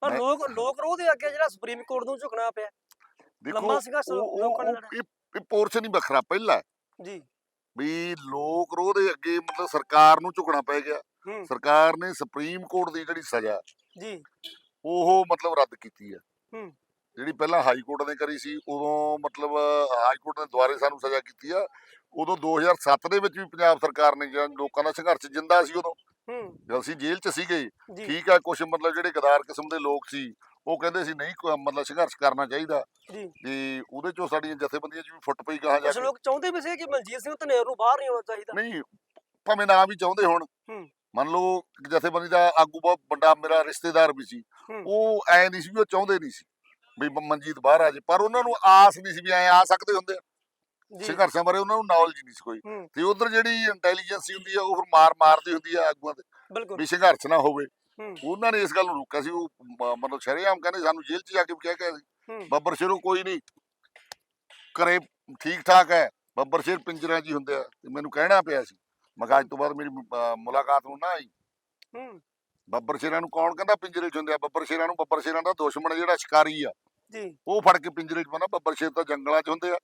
ਪਰ ਲੋਕ ਲੋਕ ਰੋਹ ਦੇ ਅੱਗੇ ਜਿਹੜਾ ਸੁਪਰੀਮ ਕੋਰਟ ਨੂੰ ਝੁਕਣਾ ਪਿਆ। ਉਹ- ਉਹ- ਲੋਕਾਂ ਨੇ ਲੜਿਆ ਇਹ ਪੋਰਸ਼ਨ ਹੀ ਵੱਖਰਾ ਪਹਿਲਾ ਹੈ। ਜੀ। ਵੀ ਲੋਕ ਰੋਹ ਦੇ ਅੱਗੇ ਮਤਲਬ ਸਰਕਾਰ ਨੂੰ ਝੁਕਣਾ ਪੈ ਗਿਆ। ਹੂੰ। ਸਰਕਾਰ ਨੇ ਸੁਪਰੀਮ ਕੋਰਟ ਦੀ ਜਿਹੜੀ ਸਜ਼ਾ ਹੈ, ਜੀ। ਉਹ ਮਤਲਬ ਰੱਦ ਕੀਤੀ ਹੈ। ਹੂੰ। ਜਿਹੜੀ ਪਹਿਲਾਂ ਹਾਈ ਕੋਰਟ ਨੇ ਕਰੀ ਸੀ ਉਦੋਂ ਮਤਲਬ ਹਾਈ ਕੋਰਟ ਨੇ ਦੁਬਾਰੇ ਸਾਨੂੰ ਸਜ਼ਾ ਕੀਤੀ ਆ। ਉਦੋਂ 2007 ਦੇ ਵਿੱਚ ਵੀ ਪੰਜਾਬ ਸਰਕਾਰ ਨੇ ਜਿਹੜਾ ਲੋਕਾਂ ਦਾ ਸੰਘਰਸ਼ ਜਿੰਦਾ ਸੀ ਉਦੋਂ। ਜਦ ਅਸੀਂ ਜੇਲ੍ਹ 'ਚ ਸੀਗੇ ਠੀਕ ਆ ਕੁਝ ਮਤਲਬ ਜਿਹੜੇ ਗਦਾਰ ਕਿਸਮ ਦੇ ਲੋਕ ਸੀ ਉਹ ਕਹਿੰਦੇ ਸੀ ਨਹੀਂ ਮਤਲਬ ਸੰਘਰਸ਼ ਕਰਨਾ ਚਾਹੀਦਾ। ਜੀ। ਤੇ ਉਹਦੇ ਚੋਂ ਸਾਡੀਆਂ ਜਥੇਬੰਦੀਆਂ 'ਚ ਵੀ ਫੁੱਟ ਪਈ ਕਹਾ ਜਾ ਕੁਝ ਕੇ। ਲੋਕ ਚਾਹੁੰਦੇ ਵੀ ਸੀ ਕਿ ਮਨਜੀਤ ਸਿੰਘ ਧਨੇਰ ਨੂੰ ਬਾਹਰ ਨਹੀਂ ਆਉਣਾ ਚਾਹੀਦਾ। ਨਹੀਂ ਭਾਵੇਂ ਨਾ ਵੀ ਚਾਹੁੰਦੇ ਹੋਣ। ਹੂੰ। ਮੰਨ ਲਓ ਜਥੇਬੰਦੀ ਦਾ ਆਗੂ ਬਹੁਤ ਵੱਡਾ ਮੇਰਾ ਰਿਸ਼ਤੇਦਾਰ ਵੀ ਸੀ। ਉਹ ਐ ਨਹੀਂ ਸੀ ਵੀ ਉਹ ਚਾਹੁੰਦੇ ਨਹੀਂ ਸੀ ਵੀ ਮਨਜੀਤ ਬਾਹਰ ਆ ਜੇ। ਪਰ ਉਹਨਾਂ ਨੂੰ ਆਸ ਨਹੀਂ ਸੀ ਵੀ ਐ ਆ ਸਕਦੇ ਹੁੰਦੇ। ਸੰਘਰਸ਼ਾਂ ਬਾਰੇ ਉਹਨਾਂ ਨੂੰ ਨੌਲੇਜ ਨਹੀਂ ਸੀ ਕੋਈ। ਤੇ ਉਧਰ ਜਿਹੜੀ ਇੰਟੈਲੀਜੈਂਸ ਹੁੰਦੀ ਆ ਉਹ ਫਿਰ ਮਾਰ ਮਾਰਦੀ ਹੁੰਦੀ ਆ ਆਗੂਆਂ ਬਿਲਕੁਲ। ਵੀ ਸੰਘਰਸ਼ ਨਾ ਹੋਵੇ। ਉਹਨਾਂ ਨੇ ਇਸ ਗੱਲ ਨੂੰ ਰੋਕਿਆ ਸੀ ਉਹ ਮਤਲਬ ਸ਼ਰੇਆਮ ਕਹਿੰਦੇ ਸਾਨੂੰ ਜੇਲ੍ਹ 'ਚ ਜਾ ਕੇ ਕਹਿ ਸੀ। ਹੂੰ। ਬੱਬਰ ਸ਼ੇਰੋਂ ਕੋਈ ਨਹੀਂ। ਕਰੇ ਠੀਕ ਠਾਕ ਹੈ। ਬੱਬਰ ਸ਼ੇਰ ਪਿੰਜਰਿਆਂ 'ਚ ਹੀ ਹੁੰਦੇ ਆ। ਤੇ ਮੈਨੂੰ ਕਹਿਣਾ ਪਿਆ ਸੀ ਮੈਂ ਅੱਜ ਤੋਂ ਬਾਅਦ ਮੇਰੀ ਮੁਲਾਕਾਤ ਨੂੰ ਨਾ ਆਈ। ਬੱਬਰ ਸ਼ੇਰਾਂ ਨੂੰ ਕੌਣ ਕਹਿੰਦਾ ਪਿੰਜਰੇ 'ਚ ਹੁੰਦੇ ਆ? ਬੱਬਰ ਸ਼ੇਰਾਂ ਨੂੰ ਬੱਬਰ ਸ਼ੇਰਾਂ ਦਾ ਦੁਸ਼ਮਣ ਜਿਹੜਾ ਸ਼ਿਕਾਰੀ ਆ ਜੀ। ਉਹ ਫੜ ਕੇ ਪਿੰਜਰੇ 'ਚ ਪਾਉਂਦਾ ਬੱਬਰ ਸ਼ੇਰ ਤਾਂ ਜੰਗਲਾਂ 'ਚ ਹੁੰਦੇ ਆ।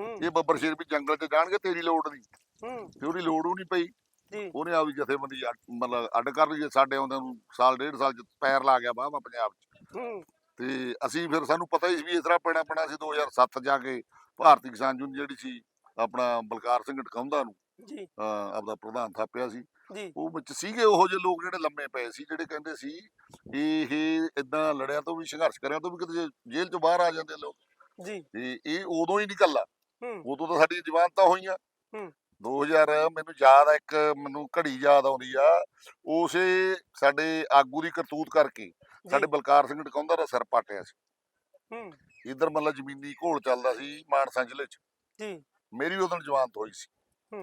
ਇਹ ਬੱਬਰ ਸ਼ੇਰ ਵੀ ਜੰਗਲ 'ਚ ਜਾਣਗੇ ਤੇਰੀ ਲੋੜ ਨਹੀਂ ਹੂੰ। ਤੇ ਉਹਦੀ ਲੋੜ ਉਹ ਨਹੀਂ ਪਈ। ਜੀ। ਉਹਨੇ ਆਪਦੀ ਜਥੇਬੰਦੀ ਅੱਡ- ਮਤਲਬ ਅੱਡ ਕਰ ਲਈ ਸਾਡੇ ਆਉਂਦਿਆਂ ਨੂੰ ਸਾਲ ਡੇਢ ਸਾਲ 'ਚ ਪੈਰ ਲਾ ਗਿਆ ਬਾਬਾ ਪੰਜਾਬ 'ਚ। ਹੂੰ। ਤੇ ਅਸੀਂ ਫਿਰ ਸਾਨੂੰ ਪਤਾ ਹੀ ਸੀ ਵੀ ਇਸ ਤਰ੍ਹਾਂ ਪੈਣਾ ਪੈਣਾ ਸੀ 2007 ਜਾ ਕੇ ਭਾਰਤੀ ਕਿਸਾਨ ਯੂਨੀਅਨ ਜਿਹੜੀ ਸੀ ਆਪਣਾ ਬਲਕਾਰ ਸਿੰਘ ਟਕਾਉਂਦਾ ਨੂੰ ਜੀ। ਅਹ ਆਪਦਾ ਪ੍ਰਧਾਨ ਥਾਪਿਆ ਸੀ। ਜੀ। ਉਹ ਵਿੱਚ ਸੀਗੇ ਉਹੋ ਜਿਹੇ ਲੋਕ ਜਿਹੜੇ ਲੰਮੇ ਪਏ ਸੀ ਜਿਹੜੇ ਕਹਿੰਦੇ ਸੀ ਇਹ ਇਦਾਂ ਲੜਿਆ ਤੋਂ ਵੀ ਸੰਘਰਸ਼ ਕਰਿਆ ਤੋਂ ਵੀ ਕਿਤੇ ਜੇਲ੍ਹ ਚੋਂ ਬਾਹਰ ਆ ਜਾਂਦੇ ਲੋਕ। ਜੀ। ਤੇ ਇਹ ਉਦੋਂ ਹੀ ਨਿਕਲਦਾ ਹੂੰ ਉਦੋਂ ਤਾਂ ਸਾਡੀਆਂ ਜਵਾਨਤਾਂ ਹੋਈਆਂ। ਹੂੰ। 2000 ਮੈਨੂੰ ਯਾਦ ਆ ਇੱਕ ਮੈਨੂੰ ਘੜੀ ਯਾਦ ਆਉਂਦੀ ਆ। ਉਸੇ ਸਾਡੇ ਆਗੂ ਦੀ ਕਰਤੂਤ ਕਰਕੇ ਸਾਡੇ ਬਲਕਾਰ ਸਿੰਘ ਟਕਾਉਂਦਾ ਦਾ ਸਿਰ ਪਾਟਿਆ ਸੀ। ਹੂੰ। ਇਧਰ ਮਤਲਬ ਜ਼ਮੀਨੀ ਘੋਲ ਚੱਲਦਾ ਸੀ ਮਾਨਸਾ ਜ਼ਿਲ੍ਹੇ 'ਚ। ਜੀ। ਮੇਰੀ ਉਦੋਂ ਜਵਾਨਤ ਹੋਈ ਸੀ।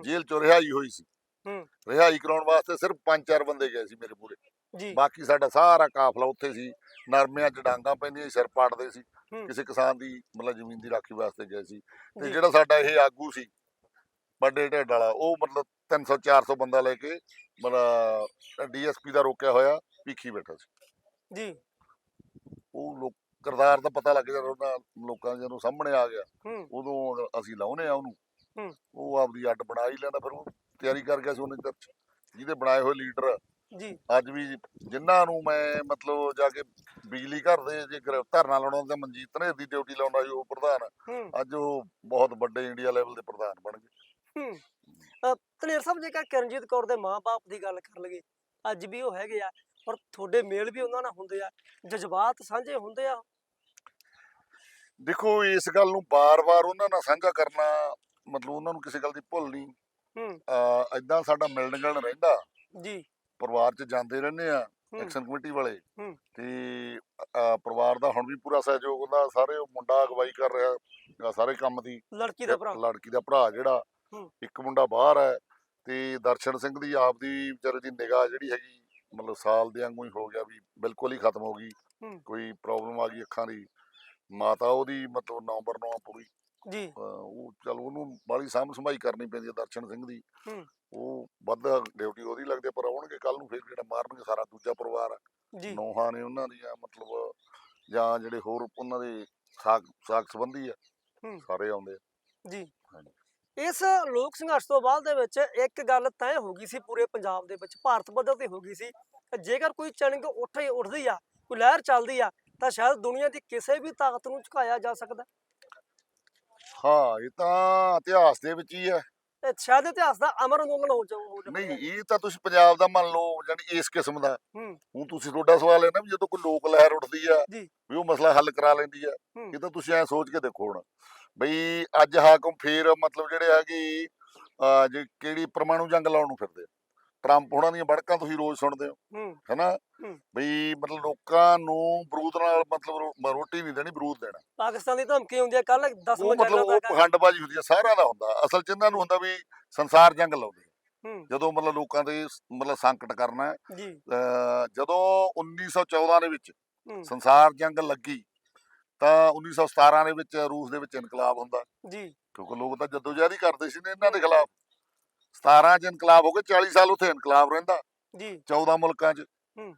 ਜੇਲ੍ਹ 'ਚੋਂ ਰਿਹਾਈ ਹੋਈ ਸੀ। ਹੂੰ। ਰਿਹਾਈ ਕਰਾਉਣ ਵਾਸਤੇ ਸਿਰਫ ਪੰਜ ਚਾਰ ਬੰਦੇ ਗਏ ਸੀ ਮੇਰੇ ਪੂਰੇ। ਜੀ। ਬਾਕੀ ਸਾਡਾ ਸਾਰਾ ਕਾਫਲਾ ਉੱਥੇ ਸੀ। ਨਰਮਿਆਂ 'ਚ ਡਾਂਗਾ ਪੈਂਦੀਆਂ ਸੀ, ਸਿਰ ਪਾੜਦੇ ਸੀ। ਕਿਸੇ ਕਿਸਾਨ ਦੀ ਮਤਲਬ ਜ਼ਮੀਨ ਦੀ ਰਾਖੀ ਵਾਸਤੇ ਗਏ ਸੀ ਤੇ। ਜਿਹੜਾ ਸਾਡਾ ਇਹ ਆਗੂ ਸੀ ਵੱਡੇ ਢਿੱਡ ਵਾਲਾ ਉਹ ਮਤਲਬ 300 400 ਬੰਦਾ ਲੈ ਕੇ ਮਤਲਬ ਡੀਐਸਪੀ ਦਾ ਰੋਕਿਆ ਹੋਇਆ ਭੀਖੀ ਬੈਠਾ ਸੀ ਜੀ ਉਹ ਲੋਕ ਕਰਤਾਰ ਦਾ ਪਤਾ ਲੱਗ ਜਾਂਦਾ ਉਹਨਾਂ ਲੋਕਾਂ ਜਦੋਂ ਸਾਹਮਣੇ ਆ ਗਿਆ ਉਦੋਂ ਅਸੀਂ ਲਾਉਨੇ ਆ ਉਹਨੂੰ। ਉਹ ਆਪਦੀ ਅੱਡ ਬਣਾ ਹੀ ਲੈਂਦਾ ਫਿਰ ਉਹ ਤਿਆਰੀ ਕਰ ਗਿਆ ਸੀ ਉਹਨੇ। ਜਿਹਦੇ ਬਣਾਏ ਹੋਏ ਲੀਡਰ ਜੀ। ਅੱਜ ਵੀ ਜਿਨ੍ਹਾਂ ਨੂੰ ਮੈਂ ਮਤਲਬ ਜਾ ਕੇ ਬਿਜਲੀ ਘਰ ਦੇ ਜੇ ਧਰਨਾ ਲਾਉਣਾ ਤੇ ਮਨਜੀਤ ਨੇ ਦੀ ਡਿਊਟੀ ਲਾਉਣਾ ਸੀ ਉਹ ਪ੍ਰਧਾਨ। ਅੱਜ ਉਹ ਬਹੁਤ ਵੱਡੇ ਇੰਡੀਆ ਲੈਵਲ ਦੇ ਪ੍ਰਧਾਨ ਬਣ ਗਏ। ਧਨੇਰ ਸਾਹਿਬ ਜੇਕਰ ਕਰਨਜੀਤ ਕੌਰ ਦੇ ਮਾਪੇ ਦੀ ਗੱਲ ਕਰ ਲਈਏ ਅੱਜ ਵੀ ਉਹ ਹੈਗੇ ਆ ਪਰ ਤੁਹਾਡੇ ਮੇਲ ਵੀ ਉਹਨਾਂ ਨਾਲ ਹੁੰਦੇ ਆ ਜਜ਼ਬਾਤ ਸਾਂਝੇ ਹੁੰਦੇ ਆ? ਦੇਖੋ ਇਸ ਗੱਲ ਨੂੰ ਬਾਰ-ਬਾਰ ਉਹਨਾਂ ਨਾਲ ਸਾਂਝਾ ਕਰਨਾ ਮਤਲਬ ਉਹਨਾਂ ਨੂੰ ਕਿਸੇ ਗੱਲ ਦੀ ਭੁੱਲ ਨਹੀਂ। ਹੂੰ। ਇਦਾਂ ਸਾਡਾ ਮਿਲਣ ਗਿਲਣ ਰਹਿੰਦਾ। ਜੀ। ਪਰਿਵਾਰ 'ਚ ਜਾਂਦੇ ਰਹਿੰਦੇ ਆ ਐਕਸ਼ਨ ਕਮੇਟੀ ਵਾਲੇ। ਤੇ ਪਰਿਵਾਰ ਦਾ ਹੁਣ ਵੀ ਪੂਰਾ ਸਹਿਯੋਗ ਹੁੰਦਾ ਸਾਰੇ ਉਹ ਮੁੰਡਾ ਅਗਵਾਈ ਕਰ ਰਿਹਾ ਸਾਰੇ ਕੰਮ ਦੀ ਲੜਕੀ ਦਾ ਭਰਾ ਲੜਕੀ ਦਾ ਭਰਾ ਜਿਹੜਾ। ਇੱਕ ਮੁੰਡਾ ਬਾਹਰ ਹੈ ਤੇ ਦਰਸ਼ਨ ਸਿੰਘ ਦੀ ਆਪਦੀ ਵਿਚਾਰੇ ਦੀ ਨਿਗਾਹ ਜਿਹੜੀ ਹੈਗੀ ਮਤਲਬ ਸਾਲ ਦੇ ਵਾਂਗੂ ਹੀ ਹੋ ਗਿਆ ਵੀ ਬਿਲਕੁਲ ਹੀ ਖਤਮ ਹੋ ਗਈ। ਕੋਈ ਪ੍ਰੋਬਲਮ ਆ ਗਈ ਅੱਖਾਂ ਦੀ ਮਾਤਾ ਉਹਦੀ ਮਤਲਬ ਨੰਬਰ 9 ਪੂਰੀ ਜੀ। ਅਹ ਉਹ ਚਲ ਉਹਨੂੰ ਬਾਲੀ ਸਾਂਭ ਸੰਭਾਈ ਕਰਨੀ ਪੈਂਦੀ ਹੈ ਦਰਸ਼ਨ ਸਿੰਘ ਦੀ। ਹੂੰ। ਉਹ ਵੱਧ ਡਿਊਟੀ ਉਹਦੀ ਲੱਗਦੀ ਹੈ, ਪਰ ਆਉਣਗੇ ਕੱਲ ਨੂੰ ਫਿਰ ਜਿਹੜਾ ਮਾਰਨਗੇ ਸਾਰਾ ਦੂਜਾ ਪਰਿਵਾਰ। ਆ ਜੀ। ਨੋਹਾਂ ਨੇ ਉਹਨਾਂ ਦੀਆਂ ਮਤਲਬ ਜਾਂ ਜਿਹੜੇ ਹੋਰ ਉਹਨਾਂ ਦੇ ਸਾਕ ਸਾਕ ਸੰਬੰਧੀ ਆ ਹੂੰ। ਸਾਰੇ ਆਉਂਦੇ ਆ। ਜੀ। ਹਾਂਜੀ। ਇਸ ਲੋਕ ਸੰਘਰਸ਼ ਤੋਂ ਬਾਅਦ ਦੇ ਵਿੱਚ ਇੱਕ ਗੱਲ ਤੈਅ ਹੋ ਗਈ ਸੀ ਪੂਰੇ ਪੰਜਾਬ ਦੇ ਵਿੱਚ ਭਾਰਤ ਪੱਧਰ ਤੇ ਹੋ ਗਈ ਸੀ। ਕਿ ਜੇਕਰ ਕੋਈ ਚਣਗ ਉੱਠ ਉੱਠਦੀ ਆ ਕੋਈ ਲਹਿਰ ਚੱਲਦੀ ਆ ਤਾਂ ਸ਼ਾਇਦ ਦੁਨੀਆ ਦੀ ਕਿਸੇ ਵੀ ਤਾਕਤ ਨੂੰ ਝੁਕਾਇਆ ਜਾ ਸਕਦਾ। ਹਾਂ ਇਹ ਤਾਂ ਇਤਿਹਾਸ ਦੇ ਵਿੱਚ ਹੀ ਹੈ ਇਹ ਸ਼ਾਇਦ ਇਤਿਹਾਸ ਦਾ ਅਮਰ ਅੰਦੋਲਨ ਹੋ ਜਾਊ ਹੋ। ਨਹੀਂ ਇਹ ਤਾਂ ਤੁਸੀਂ ਪੰਜਾਬ ਦਾ ਮੰਨ ਲਓ ਜਾਨੀ ਇਸ ਕਿਸਮ ਦਾ ਹੂੰ ਹੁਣ ਤੁਸੀਂ ਤੁਹਾਡਾ ਸਵਾਲ ਹੈ ਨਾ ਵੀ ਜਦੋਂ ਕੋਈ ਲੋਕ ਲਹਿਰ ਉੱਠਦੀ ਆ। ਵੀ ਉਹ ਮਸਲਾ ਹੱਲ ਕਰਾ ਲੈਂਦੀ ਆ ਹੂੰ ਇਹ ਤਾਂ ਤੁਸੀਂ ਐ ਸੋਚ ਕੇ ਦੇਖੋ ਹੁਣ ਬਈ ਅੱਜ ਹਾਕਮ ਫੇਰ ਮਤਲਬ ਜਿਹੜੇ ਹੈਗੇ ਅਹ ਜੇ ਕਿਹੜੀ ਪਰਮਾਣੂ ਜੰਗ ਲਾਉਣ ਨੂੰ ਫਿਰਦੇ ਆ। ਟਰੰਪ ਉਹਨਾਂ ਦੀਆਂ ਬੜਕਾਂ ਤੁਸੀਂ ਰੋਜ਼ ਸੁਣਦੇ ਹੋ ਹੂੰ ਹੈਨਾ? ਹੂੰ। ਬਈ ਮਤਲਬ ਲੋਕਾਂ ਨੂੰ ਬਰੂਦ ਨਾਲ ਮਤਲਬ ਰੋਟੀ ਨਹੀਂ ਦੇਣੀ ਬਰੂਦ ਦੇਣਾ। ਪਾਕਿਸਤਾਨ ਦੀ ਧਮਕੀ ਹੁੰਦੀ ਹੈ ਕੱਲ 10 ਉਹ ਮਤਲਬ ਉਹ ਪਖੰਡਬਾਜ਼ੀ ਹੁੰਦੀ ਆ ਸਾਰਿਆਂ ਦਾ ਹੁੰਦਾ। ਅਸਲ ਚ ਇਹਨਾਂ ਨੂੰ ਹੁੰਦਾ ਵੀ ਸੰਸਾਰ ਜੰਗ ਲਾਉਂਦੇ। ਹੂੰ। ਜਦੋਂ ਮਤਲਬ ਲੋਕਾਂ ਦੇ ਮਤਲਬ ਸੰਕਟ ਕਰਨਾ ਹੈ ਜਦੋਂ 1914 ਦੇ ਵਿੱਚ ਹੂੰ, ਸੰਸਾਰ ਜੰਗ ਲੱਗੀ ਤਾਂ 1917 ਦੇ ਵਿੱਚ ਰੂਸ ਦੇ ਵਿੱਚ ਇਨਕਲਾਬ ਹੁੰਦਾ। ਜੀ। ਕਿਉਂਕਿ ਲੋਕ ਤਾਂ ਜਦੋਜਹਿਦ ਹੀ ਕਰਦੇ ਸੀ ਨੇ ਇਹਨਾਂ ਦੇ ਖਿਲਾਫ। 17 ਚ ਇਨਕਲਾਬ ਹੋ ਗਏ 40 ਸਾਲ ਉੱਥੇ ਇਨਕਲਾਬ ਰਹਿੰਦਾ। ਜੀ। 14 ਮੁਲਕਾਂ 'ਚ। ਹੂੰ।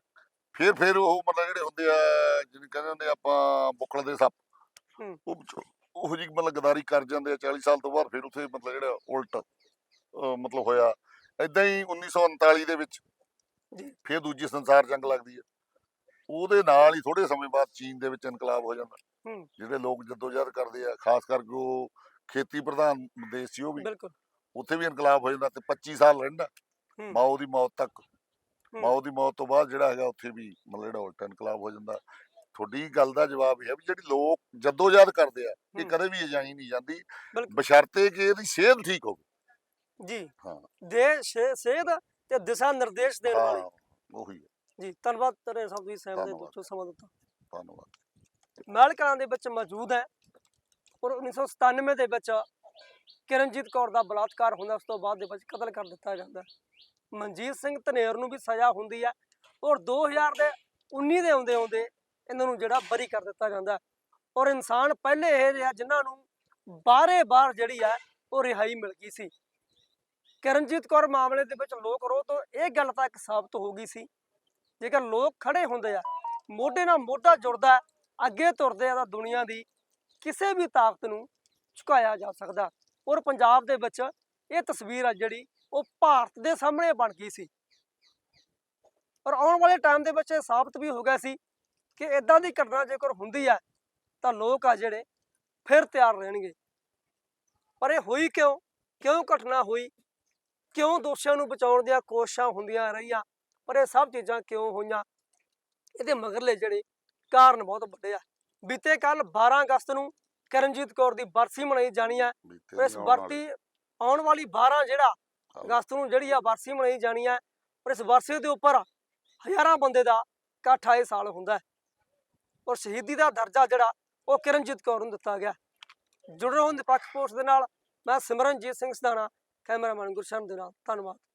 ਫਿਰ ਫਿਰ ਉਹ ਮਤਲਬ ਜਿਹੜੇ ਹੁੰਦੇ ਆ ਜਿਹਨੂੰ ਕਹਿੰਦੇ ਹੁੰਦੇ ਆਪਾਂ ਬੁੱਕਲ ਦੇ ਸੱਪ। ਹੂੰ। ਉਹ ਉਹ ਜੀ ਮਤਲਬ ਗਦਾਰੀ ਕਰ ਜਾਂਦੇ ਆ 40 ਸਾਲ ਤੋਂ ਬਾਅਦ ਫਿਰ ਉੱਥੇ ਮਤਲਬ ਜਿਹੜਾ ਉਲਟ ਮਤਲਬ ਹੋਇਆ। ਇਦਾਂ ਹੀ 1939 ਦੇ ਵਿੱਚ ਜੀ। ਫਿਰ ਦੂਜੀ ਸੰਸਾਰ ਜੰਗ ਲੱਗਦੀ ਹੈ ਉਹਦੇ ਨਾਲ ਹੀ ਥੋੜੇ ਸਮੇਂ ਬਾਅਦ ਚੀਨ ਦੇ ਵਿੱਚ ਇਨਕਲਾਬ ਹੋ ਜਾਂਦਾ। ਜਿਹੜੇ ਲੋਕ ਜਦੋਜਹਿਦ ਕਰਦੇ ਆ ਖਾਸ ਕਰਕੇ ਉਹ ਖੇਤੀ ਪ੍ਰਧਾਨ ਦੇਸ਼ ਸੀ ਉਹ ਵੀ। ਬਿਲਕੁਲ। ਉੱਥੇ ਵੀ ਇਨਕਲਾਬ ਹੋ ਜਾਂਦਾ ਤੇ 25 ਸਾਲ ਰਹਿੰਦਾ ਹੂੰ। ਮਾਓ ਦੀ ਮੌਤ ਤੱਕ। ਮਾਓ ਦੀ ਮੌਤ ਤੋਂ ਬਾਅਦ ਜਿਹੜਾ ਹੈਗਾ ਉੱਥੇ ਵੀ ਮਤਲਬ ਜਿਹੜਾ ਉਲਟਾ ਇਨਕਲਾਬ ਹੋ ਜਾਂਦਾ ਤੁਹਾਡੀ ਗੱਲ ਦਾ ਜਵਾਬ ਇਹ ਹੈ ਵੀ ਜਿਹੜੀ ਲੋਕ ਜਦੋਜਹਿਦ ਕਰਦੇ ਆ ਇਹ ਹੂੰ। ਕਦੇ ਵੀ ਅਜਾਈ ਨਹੀਂ ਜਾਂਦੀ ਬਿਲਕੁਲ। ਬਸ਼ਰਤੇ ਕਿ ਇਹਦੀ ਸਿਹਤ ਠੀਕ ਹੋਵੇ ਜੀ ਹਾਂ। ਦੇ ਸੇ- ਸੇਧ ਤੇ ਦਿਸ਼ਾ ਨਿਰਦੇਸ਼ ਦੇਣ ਵਾਲੇ ਹਾਂ ਉਹੀ ਹੈ ਜੀ ਧੰਨਵਾਦ ਤੇਰੇ ਸਭ ਦੀ ਸਹਿਮਤ ਦੇ ਧੰਨਵਾਦ। ਵਿੱਚੋਂ ਸਮਾਂ ਦਿੱਤਾ ਧੰਨਵਾਦ ਮਹਿਲ ਕਲਾਂ ਦੇ ਵਿੱਚ ਮੌਜੂਦ ਹੈ ਔਰ 1997 ਦੇ ਵਿੱਚ ਕਿਰਨਜੀਤ ਕੌਰ ਦਾ ਬਲਾਤਕਾਰ ਹੁੰਦਾ, ਉਸ ਤੋਂ ਬਾਅਦ ਦੇ ਵਿੱਚ ਕਤਲ ਕਰ ਦਿੱਤਾ ਜਾਂਦਾ ਮਨਜੀਤ ਸਿੰਘ ਧਨੇਰ ਨੂੰ ਵੀ ਸਜ਼ਾ ਹੁੰਦੀ ਹੈ ਔਰ 2000 ਦੇ 19 ਦੇ ਆਉਂਦੇ ਆਉਂਦੇ ਇਹਨਾਂ ਨੂੰ ਜਿਹੜਾ ਬਰੀ ਕਰ ਦਿੱਤਾ ਜਾਂਦਾ ਔਰ ਇਨਸਾਨ ਪਹਿਲੇ ਇਹ ਰਿਹਾ ਜਿਨ੍ਹਾਂ ਨੂੰ ਬਾਰੇ ਬਾਰ ਜਿਹੜੀ ਹੈ ਉਹ ਰਿਹਾਈ ਮਿਲ ਗਈ ਸੀ। ਕਿਰਨਜੀਤ ਕੌਰ ਮਾਮਲੇ ਦੇ ਵਿੱਚ ਲੋਕ ਰੋਹ ਤੋਂ ਇਹ ਗੱਲ ਤਾਂ ਇੱਕ ਸਾਬਤ ਹੋ ਗਈ ਸੀ, ਜੇਕਰ ਲੋਕ ਖੜੇ ਹੁੰਦੇ ਆ, ਮੋਢੇ ਨਾਲ ਮੋਢਾ ਜੁੜਦਾ ਅੱਗੇ ਤੁਰਦੇ ਆ ਤਾਂ ਦੁਨੀਆ ਦੀ ਕਿਸੇ ਵੀ ਤਾਕਤ ਨੂੰ ਝੁਕਾਇਆ ਜਾ ਸਕਦਾ ਔਰ ਪੰਜਾਬ ਦੇ ਵਿੱਚ ਇਹ ਤਸਵੀਰ ਆ ਜਿਹੜੀ ਉਹ ਭਾਰਤ ਦੇ ਸਾਹਮਣੇ ਬਣ ਗਈ ਸੀ। ਔਰ ਆਉਣ ਵਾਲੇ ਟਾਈਮ ਦੇ ਵਿੱਚ ਇਹ ਸਾਬਤ ਵੀ ਹੋ ਗਿਆ ਸੀ ਕਿ ਇਦਾਂ ਦੀ ਘਟਨਾ ਜੇਕਰ ਹੁੰਦੀ ਹੈ ਤਾਂ ਲੋਕ ਆ ਜਿਹੜੇ ਫਿਰ ਤਿਆਰ ਰਹਿਣਗੇ। ਪਰ ਇਹ ਹੋਈ ਕਿਉਂ? ਕਿਉਂ ਘਟਨਾ ਹੋਈ? ਕਿਉਂ ਦੋਸ਼ੀਆਂ ਨੂੰ ਬਚਾਉਣ ਦੀਆਂ ਕੋਸ਼ਿਸ਼ਾਂ ਹੁੰਦੀਆਂ ਰਹੀਆਂ? ਪਰ ਇਹ ਸਭ ਚੀਜ਼ਾਂ ਕਿਉਂ ਹੋਈਆਂ? ਇਹਦੇ ਮਗਰਲੇ ਜਿਹੜੇ ਕਾਰਨ ਬਹੁਤ ਵੱਡੇ ਆ। ਬੀਤੇ ਕੱਲ 12 ਅਗਸਤ ਨੂੰ ਕਰਨਜੀਤ ਕੌਰ ਦੀ ਬਰਸੀ ਮਨਾਈ ਜਾਣੀ ਹੈ ਇਸ ਵਰਤੀ ਆਉਣ ਵਾਲੀ 12 ਜਿਹੜਾ। ਅਗਸਤ ਨੂੰ ਜਿਹੜੀ ਆ ਬਰਸੀ ਮਨਾਈ ਜਾਣੀ ਹੈ ਔਰ ਇਸ ਬਰਸੀ ਦੇ ਉੱਪਰ ਹਜ਼ਾਰਾਂ ਬੰਦੇ ਦਾ ਇਕੱਠ ਆਏ ਸਾਲ ਹੁੰਦਾ। ਔਰ ਸ਼ਹੀਦੀ ਦਾ ਦਰਜਾ ਜਿਹੜਾ ਉਹ ਕਿਰਨਜੀਤ ਕੌਰ ਨੂੰ ਦਿੱਤਾ ਗਿਆ। ਜੁੜ ਰਹੋ ਨਿਰਪੱਖ ਪੋਸਟ ਦੇ ਨਾਲ ਮੈਂ ਸਿਮਰਨਜੀਤ ਸਿੰਘ ਸਦਾਣਾ ਕੈਮਰਾਮੈਨ ਗੁਰਸ਼ਨ ਦੇ ਨਾਲ ਧੰਨਵਾਦ।